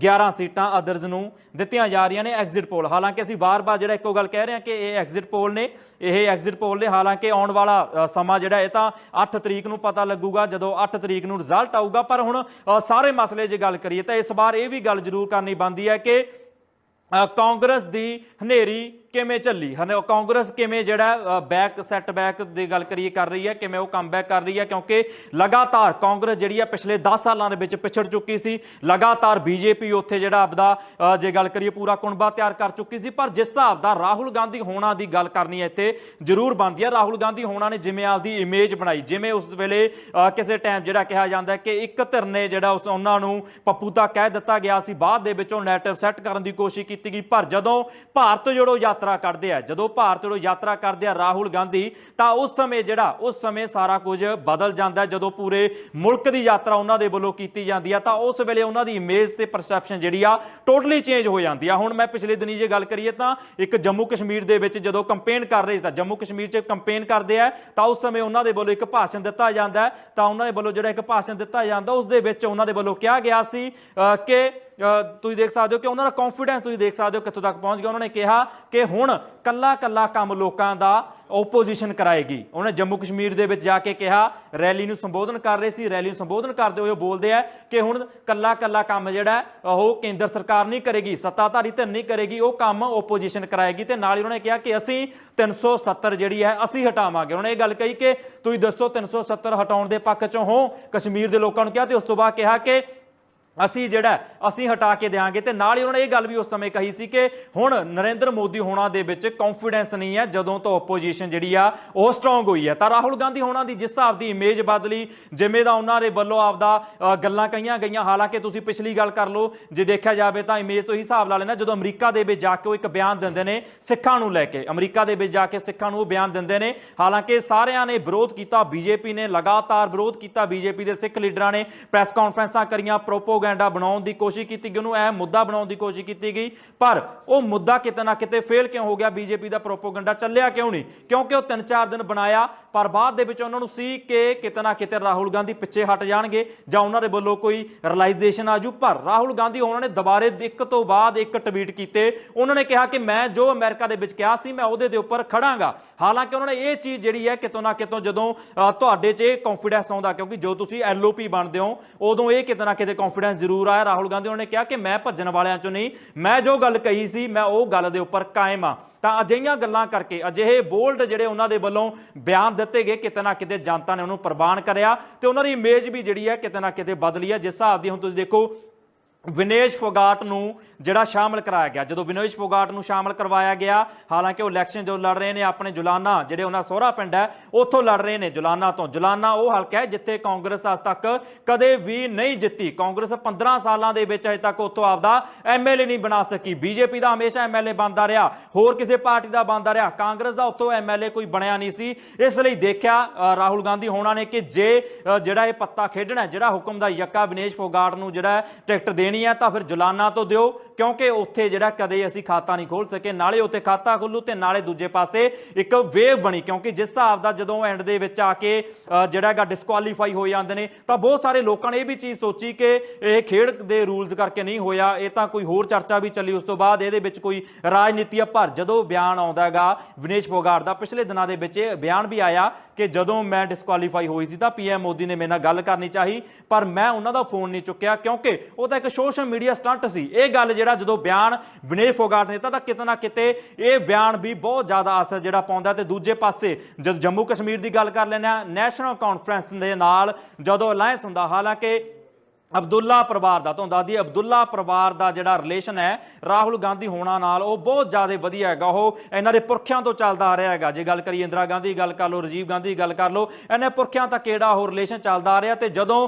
11 ਸੀਟਾਂ ਅਦਰਜ਼ ਨੂੰ ਦਿੱਤੀਆਂ ਜਾ ਰਹੀਆਂ ਨੇ ਐਗਜ਼ਿਟ ਪੋਲ ਹਾਲਾਂਕਿ ਅਸੀਂ ਵਾਰ-ਵਾਰ ਜਿਹੜਾ ਇੱਕੋ ਗੱਲ ਕਹਿ ਰਹੇ ਹਾਂ ਕਿ ਇਹ ਐਗਜ਼ਿਟ ਪੋਲ ਨੇ, ਇਹ ਐਗਜ਼ਿਟ ਪੋਲ ਨੇ, ਹਾਲਾਂਕਿ ਆਉਣ ਵਾਲਾ ਸਮਾਂ ਜਿਹੜਾ ਇਹ ਤਾਂ 8 ਤਰੀਕ ਨੂੰ ਪਤਾ ਲੱਗੂਗਾ ਜਦੋਂ 8 ਤਰੀਕ ਨੂੰ ਰਿਜ਼ਲਟ ਆਊਗਾ। ਪਰ ਹੁਣ ਸਾਰੇ ਮਸਲੇ ਜੇ ਗੱਲ ਕਰੀਏ ਤਾਂ ਇਸ ਵਾਰ ਇਹ ਵੀ ਗੱਲ ਜ਼ਰੂਰ ਕਰਨੀ ਬਣਦੀ ਹੈ ਕਿ ਕਾਂਗਰਸ ਦੀ ਹਨੇਰੀ ਕਿਵੇਂ ਚੱਲੀ? ਹਨੇ ਕਾਂਗਰਸ ਕਿਵੇਂ ਜਿਹੜਾ ਬੈਕ ਸੈਟ ਬੈਕ ਦੀ ਗੱਲ ਕਰੀਏ, ਕਰ ਰਹੀ ਹੈ, ਕਿਵੇਂ ਉਹ ਕਮਬੈਕ ਕਰ ਰਹੀ ਹੈ? ਕਿਉਂਕਿ ਲਗਾਤਾਰ ਕਾਂਗਰਸ ਜਿਹੜੀ ਹੈ ਪਿਛਲੇ 10 ਸਾਲਾਂ ਦੇ ਵਿੱਚ ਪਿਛੜ ਚੁੱਕੀ ਸੀ। ਲਗਾਤਾਰ ਬੀਜੇਪੀ ਉੱਥੇ ਜਿਹੜਾ ਆਪਦਾ ਜੇ ਗੱਲ ਕਰੀਏ, ਪੂਰਾ ਕੁਣਬਾ ਤਿਆਰ ਕਰ ਚੁੱਕੀ ਸੀ। ਪਰ ਜਿਸ ਹਿਸਾਬ ਦਾ ਰਾਹੁਲ ਗਾਂਧੀ ਹੋਣਾ ਦੀ ਗੱਲ ਕਰਨੀ ਹੈ, ਇੱਥੇ ਜ਼ਰੂਰ ਬਣਦੀ ਹੈ। ਰਾਹੁਲ ਗਾਂਧੀ ਹੋਣਾ ਨੇ ਜਿਵੇਂ ਆਪਦੀ ਇਮੇਜ ਬਣਾਈ, ਜਿਵੇਂ ਉਸ ਵੇਲੇ ਕਿਸੇ ਟਾਈਮ ਜਿਹੜਾ ਕਿਹਾ ਜਾਂਦਾ ਕਿ ਇੱਕ ਧਿਰ ਨੇ ਜਿਹੜਾ ਉਸ, ਉਹਨਾਂ ਨੂੰ ਪੱਪੂ ਤਾਂ ਕਹਿ ਦਿੱਤਾ ਗਿਆ ਸੀ। ਬਾਅਦ ਦੇ ਵਿੱਚ ਉਹ ਨੈਟਵਰਕ ਸੈੱਟ ਕਰਨ ਦੀ ਕੋਸ਼ਿਸ਼ ਕੀਤੀ ਗਈ। ਪਰ ਜਦੋਂ ਭਾਰਤ ਜੋੜੋ ਯਾਤਰਾ ਕਰਦੇ ਆ। ਜਦੋਂ ਭਾਰਤ ਜੋੜੋ ਯਾਤਰਾ ਕਰਦੇ ਆ ਰਾਹੁਲ ਗਾਂਧੀ ਤਾਂ ਉਸ ਸਮੇਂ ਜਿਹੜਾ ਉਸ ਸਮੇਂ ਸਾਰਾ ਕੁਝ ਬਦਲ ਜਾਂਦਾ ਜਦੋਂ ਪੂਰੇ ਮੁਲਕ ਦੀ ਯਾਤਰਾ ਉਹਨਾਂ ਦੇ ਵੱਲੋਂ ਕੀਤੀ ਜਾਂਦੀ ਆ ਤਾਂ ਉਸ ਵੇਲੇ ਉਹਨਾਂ ਦੀ ਇਮੇਜ ਤੇ ਪਰਸੈਪਸ਼ਨ ਜਿਹੜੀ ਆ ਟੋਟਲੀ ਚੇਂਜ ਹੋ ਜਾਂਦੀ ਆ। ਹੁਣ ਮੈਂ ਪਿਛਲੇ ਦਿਨੀ ਜੇ ਗੱਲ ਕਰੀਏ ਤਾਂ ਇੱਕ ਜੰਮੂ ਕਸ਼ਮੀਰ ਦੇ ਵਿੱਚ ਜਦੋਂ ਕੰਪੇਨ ਕਰ ਰਹੇ ਸੀ ਤਾਂ ਜੰਮੂ ਕਸ਼ਮੀਰ 'ਚ ਕੰਪੇਨ ਕਰਦੇ ਆ ਤਾਂ ਉਸ ਸਮੇਂ ਉਹਨਾਂ ਦੇ ਵੱਲੋਂ ਇੱਕ ਭਾਸ਼ਣ ਦਿੱਤਾ ਜਾਂਦਾ ਤਾਂ ਉਹਨਾਂ ਦੇ ਵੱਲੋਂ ਜਿਹੜਾ ਇੱਕ ਭਾਸ਼ਣ ਦਿੱਤਾ ਜਾਂਦਾ ਉਸ ਦੇ ਵਿੱਚ ਉਹਨਾਂ ਦੇ ਵੱਲੋਂ ਕਿਹਾ ਗਿਆ ਸੀ ਅ, ਕਿ ਤੁਸੀਂ ਦੇਖ ਸਕਦੇ ਹੋ ਕਿ ਉਹਨਾਂ ਦਾ ਕੌਨਫੀਡੈਂਸ ਤੁਸੀਂ ਦੇਖ ਸਕਦੇ ਹੋ ਕਿੱਥੋਂ ਤੱਕ ਪਹੁੰਚ ਗਿਆ। ਉਹਨਾਂ ਨੇ ਕਿਹਾ ਕਿ ਹੁਣ ਕੱਲਾ ਕੱਲਾ ਕੰਮ ਲੋਕਾਂ ਦਾ ਓਪੋਜੀਸ਼ਨ ਕਰਾਏਗੀ। ਉਹਨੇ ਜੰਮੂ ਕਸ਼ਮੀਰ ਦੇ ਵਿੱਚ ਜਾ ਕੇ ਕਿਹਾ, ਰੈਲੀ ਨੂੰ ਸੰਬੋਧਨ ਕਰ ਰਹੇ ਸੀ। ਰੈਲੀ ਨੂੰ ਸੰਬੋਧਨ ਕਰਦੇ ਹੋਏ ਉਹ ਬੋਲਦੇ ਆ ਕਿ ਹੁਣ ਕੱਲਾ ਕੱਲਾ ਕੰਮ ਜਿਹੜਾ ਉਹ ਕੇਂਦਰ ਸਰਕਾਰ ਨਹੀਂ ਕਰੇਗੀ, ਸੱਤਾਧਾਰੀ ਧਿਰ ਨਹੀਂ ਕਰੇਗੀ, ਉਹ ਕੰਮ ਓਪੋਜੀਸ਼ਨ ਕਰਾਏਗੀ। ਤੇ ਨਾਲ ਹੀ ਉਹਨਾਂ ਨੇ ਕਿਹਾ ਕਿ ਅਸੀਂ 370 ਜਿਹੜੀ ਹੈ, ਅਸੀਂ ਹਟਾਵਾਂਗੇ। ਉਹਨੇ ਇਹ ਗੱਲ ਕਹੀ ਕਿ ਤੁਸੀਂ ਦੱਸੋ 370 ਹਟਾਉਣ ਦੇ ਪੱਖ ਚੋਂ ਹੋ? ਕਸ਼ਮੀਰ ਦੇ ਲੋਕਾਂ ਨੂੰ ਕਿਹਾ ਤੇ ਉਸ ਤੋਂ ਬਾਅਦ ਕਿਹਾ ਕਿ ਅਸੀਂ ਜਿਹੜਾ ਅਸੀਂ ਹਟਾ ਕੇ ਦੇਾਂਗੇ ਤੇ ਨਾਲ ਹੀ ਉਹਨਾਂ ਨੇ ਇਹ ਗੱਲ ਵੀ ਉਸ ਸਮੇਂ ਕਹੀ ਸੀ ਕਿ ਹੁਣ ਨਰਿੰਦਰ ਮੋਦੀ ਹੋਣਾ ਦੇ ਵਿੱਚ ਕੌਨਫੀਡੈਂਸ ਨਹੀਂ ਹੈ, ਜਦੋਂ ਤੋਂ ਆਪੋਜੀਸ਼ਨ ਜਿਹੜੀ ਆ, ਉਹ ਸਟਰੋਂਗ ਹੋਈ ਹੈ। ਤਾਂ ਰਾਹੁਲ ਗਾਂਧੀ ਹੋਣਾ ਦੀ ਜਿਸ ਹਿਸਾਬ ਦੀ ਇਮੇਜ ਬਦਲੀ, ਜਿਵੇਂ ਦਾ ਉਹਨਾਂ ਦੇ ਵੱਲੋਂ ਆਪਦਾ ਗੱਲਾਂ ਕਹੀਆਂ ਗਈਆਂ, ਹਾਲਾਂਕਿ ਤੁਸੀਂ ਪਿਛਲੀ ਗੱਲ ਕਰ ਲਓ, ਜੇ ਦੇਖਿਆ ਜਾਵੇ ਤਾਂ ਇਮੇਜ ਤੋਂ ਹੀ ਹਿਸਾਬ ਲਾ ਲੈਣਾ ਜਦੋਂ ਅਮਰੀਕਾ ਦੇ ਵਿੱਚ ਜਾ ਕੇ ਉਹ ਇੱਕ ਬਿਆਨ ਦਿੰਦੇ ਨੇ ਸਿੱਖਾਂ ਨੂੰ ਲੈ ਕੇ। ਅਮਰੀਕਾ ਦੇ ਵਿੱਚ ਜਾ ਕੇ ਸਿੱਖਾਂ ਨੂੰ ਉਹ ਬਿਆਨ ਦਿੰਦੇ ਨੇ। ਹਾਲਾਂਕਿ ਸਾਰਿਆਂ ਨੇ ਵਿਰੋਧ ਕੀਤਾ, ਬੀਜੇਪੀ ਨੇ ਲਗਾਤਾਰ ਵਿਰੋਧ ਕੀਤਾ, ਬੀਜੇਪੀ ਦੇ ਸਿੱਖ ਲੀਡਰਾਂ ਨੇ ਪ੍ਰੈਸ ਕਾਨਫਰੰਸਾਂ ਕਰੀਆਂ ਪ੍ਰੋਪੋ ਪ੍ਰੋਪੋਗੈਂਡਾ ਬਣਾਉਣ ਦੀ ਕੋਸ਼ਿਸ਼ ਕੀਤੀ ਗਈ, ਉਹਨੂੰ ਇਹ ਮੁੱਦਾ ਬਣਾਉਣ ਦੀ ਕੋਸ਼ਿਸ਼ ਕੀਤੀ ਗਈ। ਪਰ ਉਹ ਮੁੱਦਾ ਕਿਤੇ ਨਾ ਕਿਤੇ ਫੇਲ ਕਿਉਂ ਹੋ ਗਿਆ? ਬੀਜੇਪੀ ਦਾ ਪ੍ਰੋਪੋਗੈਂਡਾ ਚੱਲਿਆ ਕਿਉਂ ਨਹੀਂ? ਕਿਉਂਕਿ ਉਹ 3-4 ਦਿਨ ਬਣਾਇਆ, ਪਰ ਬਾਅਦ ਦੇ ਵਿੱਚ ਉਹਨਾਂ ਨੂੰ ਸੀ ਕਿ ਕਿਤੇ ਨਾ ਕਿਤੇ ਰਾਹੁਲ ਗਾਂਧੀ ਪਿੱਛੇ ਹਟ ਜਾਣਗੇ ਜਾਂ ਉਹਨਾਂ ਦੇ ਵੱਲੋਂ ਕੋਈ ਰਿਅਲਾਈਜੇਸ਼ਨ ਆਜੂ ਪਰ ਰਾਹੁਲ ਗਾਂਧੀ ਉਹਨਾਂ ਨੇ ਦੁਬਾਰੇ ਇੱਕ ਤੋਂ ਬਾਅਦ ਇੱਕ ਟਵੀਟ ਕੀਤੇ। ਉਹਨਾਂ ਨੇ ਕਿਹਾ ਕਿ ਮੈਂ ਜੋ ਅਮਰੀਕਾ ਦੇ ਵਿੱਚ ਕਿਹਾ ਸੀ, ਮੈਂ ਉਹਦੇ ਦੇ ਉੱਪਰ ਖੜਾਂਗਾ। ਹਾਲਾਂਕਿ ਉਹਨਾਂ ਨੇ ਇਹ ਚੀਜ਼ ਜਿਹੜੀ ਹੈ ਕਿਤੋਂ ਨਾ ਕਿਤੋਂ ਜਦੋਂ ਤੁਹਾਡੇ 'ਚ ਇਹ ਕੌਨਫੀਡੈਂਸ ਆਉਂਦਾ, ਕਿਉਂਕਿ ਜੋ ਤੁਸੀਂ ਐਲਓਪੀ ਬਣਦੇ ਹੋ, ਉਦੋਂ ਇਹ ਕਿਤੇ ਨਾ ਕਿਤੇ ਕੌਨਫੀਡੈਂਸ ਜ਼ਰੂਰ ਆਇਆ। ਰਾਹੁਲ ਗਾਂਧੀ ਉਹਨਾਂ ਨੇ ਕਿਹਾ ਕਿ ਮੈਂ ਭੱਜਣ ਵਾਲਿਆਂ 'ਚੋਂ ਨਹੀਂ, ਮੈਂ ਜੋ ਗੱਲ ਕਹੀ ਸੀ, ਮੈਂ ਉਹ ਗੱਲ ਦੇ ਉੱਪਰ ਕਾਇਮ ਆ। ਤਾਂ ਅਜਿਹੀਆਂ ਗੱਲਾਂ ਕਰਕੇ ਅਜਿਹੇ ਬੋਲਡ ਜਿਹੜੇ ਉਹਨਾਂ ਦੇ ਵੱਲੋਂ ਬਿਆਨ ਦਿੱਤੇ ਗਏ, ਕਿਤੇ ਨਾ ਕਿਤੇ ਜਨਤਾ ਨੇ ਉਹਨੂੰ ਪ੍ਰਵਾਨ ਕਰਿਆ ਤੇ ਉਹਨਾਂ ਦੀ ਇਮੇਜ ਵੀ ਜਿਹੜੀ ਹੈ ਕਿਤੇ ਨਾ ਕਿਤੇ ਬਦਲੀ ਹੈ। ਜਿਸ ਹਿਸਾਬ ਦੀ ਹੁਣ ਤੁਸੀਂ ਦੇਖੋ ਵਿਨੇਸ਼ ਫੋਗਾਟ ਨੂੰ ਜਿਹੜਾ ਸ਼ਾਮਲ ਕਰਾਇਆ ਗਿਆ। ਜਦੋਂ ਵਿਨੇਸ਼ ਫੋਗਾਟ ਨੂੰ ਸ਼ਾਮਲ ਕਰਵਾਇਆ ਗਿਆ, ਹਾਲਾਂਕਿ ਉਹ ਇਲੈਕਸ਼ਨ ਜੋ ਲੜ ਰਹੇ ਨੇ ਆਪਣੇ ਜੁਲਾਨਾ, ਜਿਹੜੇ ਉਹਨਾਂ ਸੋਹਰਾ ਪਿੰਡ ਹੈ, ਉੱਥੋਂ ਲੜ ਰਹੇ ਨੇ ਜੁਲਾਨਾ ਤੋਂ। ਜੁਲਾਨਾ ਉਹ ਹਲਕਾ ਹੈ ਜਿੱਥੇ ਕਾਂਗਰਸ ਅੱਜ ਤੱਕ ਕਦੇ ਵੀ ਨਹੀਂ ਜਿੱਤੀ। ਕਾਂਗਰਸ 15 ਸਾਲਾਂ ਦੇ ਵਿੱਚ ਅਜੇ ਤੱਕ ਉੱਥੋਂ ਆਪਦਾ ਐਮਐਲਏ ਨਹੀਂ ਬਣਾ ਸਕੀ। ਬੀਜੇਪੀ ਦਾ ਹਮੇਸ਼ਾ ਐਮਐਲਏ ਬਣਦਾ ਰਿਹਾ। ਹੋਰ ਕਿਸੇ ਪਾਰਟੀ ਦਾ ਬਣਦਾ ਰਿਹਾ। ਕਾਂਗਰਸ ਦਾ ਉੱਥੋਂ ਐਮਐਲਏ ਕੋਈ ਬਣਿਆ ਨਹੀਂ ਸੀ। ਇਸ ਲਈ ਦੇਖਿਆ ਰਾਹੁਲ ਗਾਂਧੀ ਹੋਣਾ ਨੇ ਕਿ ਜੇ ਜਿਹੜਾ ਇਹ ਪੱਤਾ ਖੇਡਣਾ ਜਿਹੜਾ ਹੁਕਮ ਦਾ ਯੱਕਾ ਵਿਨੇਸ਼ ਫੋਗਾਟ ਨੂੰ ਜਿਹੜਾ ਟਿਕਟ ਦੇਣ ਹੈ ਤਾਂ ਫਿਰ ਜੁਲਾਨਾ ਤੋਂ ਦਿਓ, ਕਿਉਂਕਿ ਉੱਥੇ ਜਿਹੜਾ ਕਦੇ ਅਸੀਂ ਖਾਤਾ ਨਹੀਂ ਖੋਲ ਸਕੇ, ਨਾਲੇ ਉੱਥੇ ਖਾਤਾ ਖੁੱਲੂ ਤੇ ਨਾਲੇ ਦੂਜੇ ਪਾਸੇ ਇੱਕ ਵੇਵ ਬਣੀ, ਕਿਉਂਕਿ ਜਿਸ ਹਿਸਾਬ ਦਾ ਜਦੋਂ ਐਂਡ ਦੇ ਵਿੱਚ ਆ ਕੇ ਜਿਹੜਾ ਹੈਗਾ ਡਿਸਕੁਆਲੀਫਾਈ ਹੋ ਜਾਂਦੇ ਨੇ, ਤਾਂ ਬਹੁਤ ਸਾਰੇ ਲੋਕਾਂ ਨੇ ਇਹ ਵੀ ਚੀਜ਼ ਸੋਚੀ ਕਿ ਇਹ ਖੇਡ ਦੇ ਰੂਲਸ ਕਰਕੇ ਨਹੀਂ ਹੋਇਆ, ਇਹ ਤਾਂ ਕੋਈ ਹੋਰ ਚਰਚਾ ਵੀ ਚੱਲੀ, ਉਸ ਤੋਂ ਬਾਅਦ ਇਹਦੇ ਵਿੱਚ ਕੋਈ ਰਾਜਨੀਤੀ ਆ, ਪਰ ਜਦੋਂ ਬਿਆਨ ਆਉਂਦਾ ਹੈਗਾ, ਵਿਨੇਸ਼ ਫੋਗਾਟ ਦਾ, ਪਿਛਲੇ ਦਿਨਾਂ ਦੇ ਵਿੱਚ ਇਹ ਬਿਆਨ ਵੀ ਆਇਆ ਕਿ ਜਦੋਂ ਮੈਂ ਡਿਸਕੁਆਲੀਫਾਈ ਹੋਈ ਸੀ ਤਾਂ ਪੀਐਮ ਮੋਦੀ ਨੇ ਮੇਰੇ ਨਾਲ ਗੱਲ ਕਰਨੀ ਚਾਹੀ, ਪਰ ਮੈਂ ਉਹਨਾਂ ਦਾ ਫੋਨ ਨਹੀਂ ਚੁੱਕਿਆ, ਕਿਉਂਕਿ ਉਹ ਤਾਂ ਇੱਕ ਸੋਸ਼ਲ ਮੀਡੀਆ ਸਟੰਟ ਸੀ। ਇਹ ਗੱਲ ਜਿਹੜਾ ਜਦੋਂ ਬਿਆਨ ਵਿਨੇਸ਼ ਫੋਗਾਟ ਨੇ ਦਿੱਤਾ ਤਾਂ ਕਿਤੇ ਨਾ ਕਿਤੇ ਇਹ ਬਿਆਨ ਵੀ ਬਹੁਤ ਜ਼ਿਆਦਾ ਅਸਰ ਜਿਹੜਾ ਪਾਉਂਦਾ ਤੇ ਦੂਜੇ ਪਾਸੇ ਜਦ ਜੰਮੂ ਕਸ਼ਮੀਰ ਦੀ ਗੱਲ ਕਰ ਲੈਂਦੇ ਆ ਨੈਸ਼ਨਲ ਕਾਨਫਰੰਸ ਦੇ ਨਾਲ ਜਦੋਂ ਅਲਾਈਅੰਸ ਹੁੰਦਾ, ਹਾਲਾਂਕਿ ਅਬਦੁੱਲਾ ਪਰਿਵਾਰ ਦਾ, ਤੁਹਾਨੂੰ ਦੱਸਦੀ ਅਬਦੁੱਲਾ ਪਰਿਵਾਰ ਦਾ ਜਿਹੜਾ ਰਿਲੇਸ਼ਨ ਹੈ, ਰਾਹੁਲ ਗਾਂਧੀ ਹੋਣਾ ਨਾਲ ਉਹ ਬਹੁਤ ਜ਼ਿਆਦਾ ਵਧੀਆ ਹੈਗਾ। ਉਹ ਇਹਨਾਂ ਦੇ ਪੁਰਖਿਆਂ ਤੋਂ ਚੱਲਦਾ ਆ ਰਿਹਾ ਹੈਗਾ। ਜੇ ਗੱਲ ਕਰੀਏ ਇੰਦਰਾ ਗਾਂਧੀ ਦੀ ਗੱਲ ਕਰ ਲਓ, ਰਾਜੀਵ ਗਾਂਧੀ ਦੀ ਗੱਲ ਕਰ ਲਓ, ਇਹਨੇ ਪੁਰਖਿਆਂ ਤੱਕ ਕਿਹੜਾ ਉਹ ਰਿਲੇਸ਼ਨ ਚੱਲਦਾ ਆ ਰਿਹਾ ਤੇ ਜਦੋਂ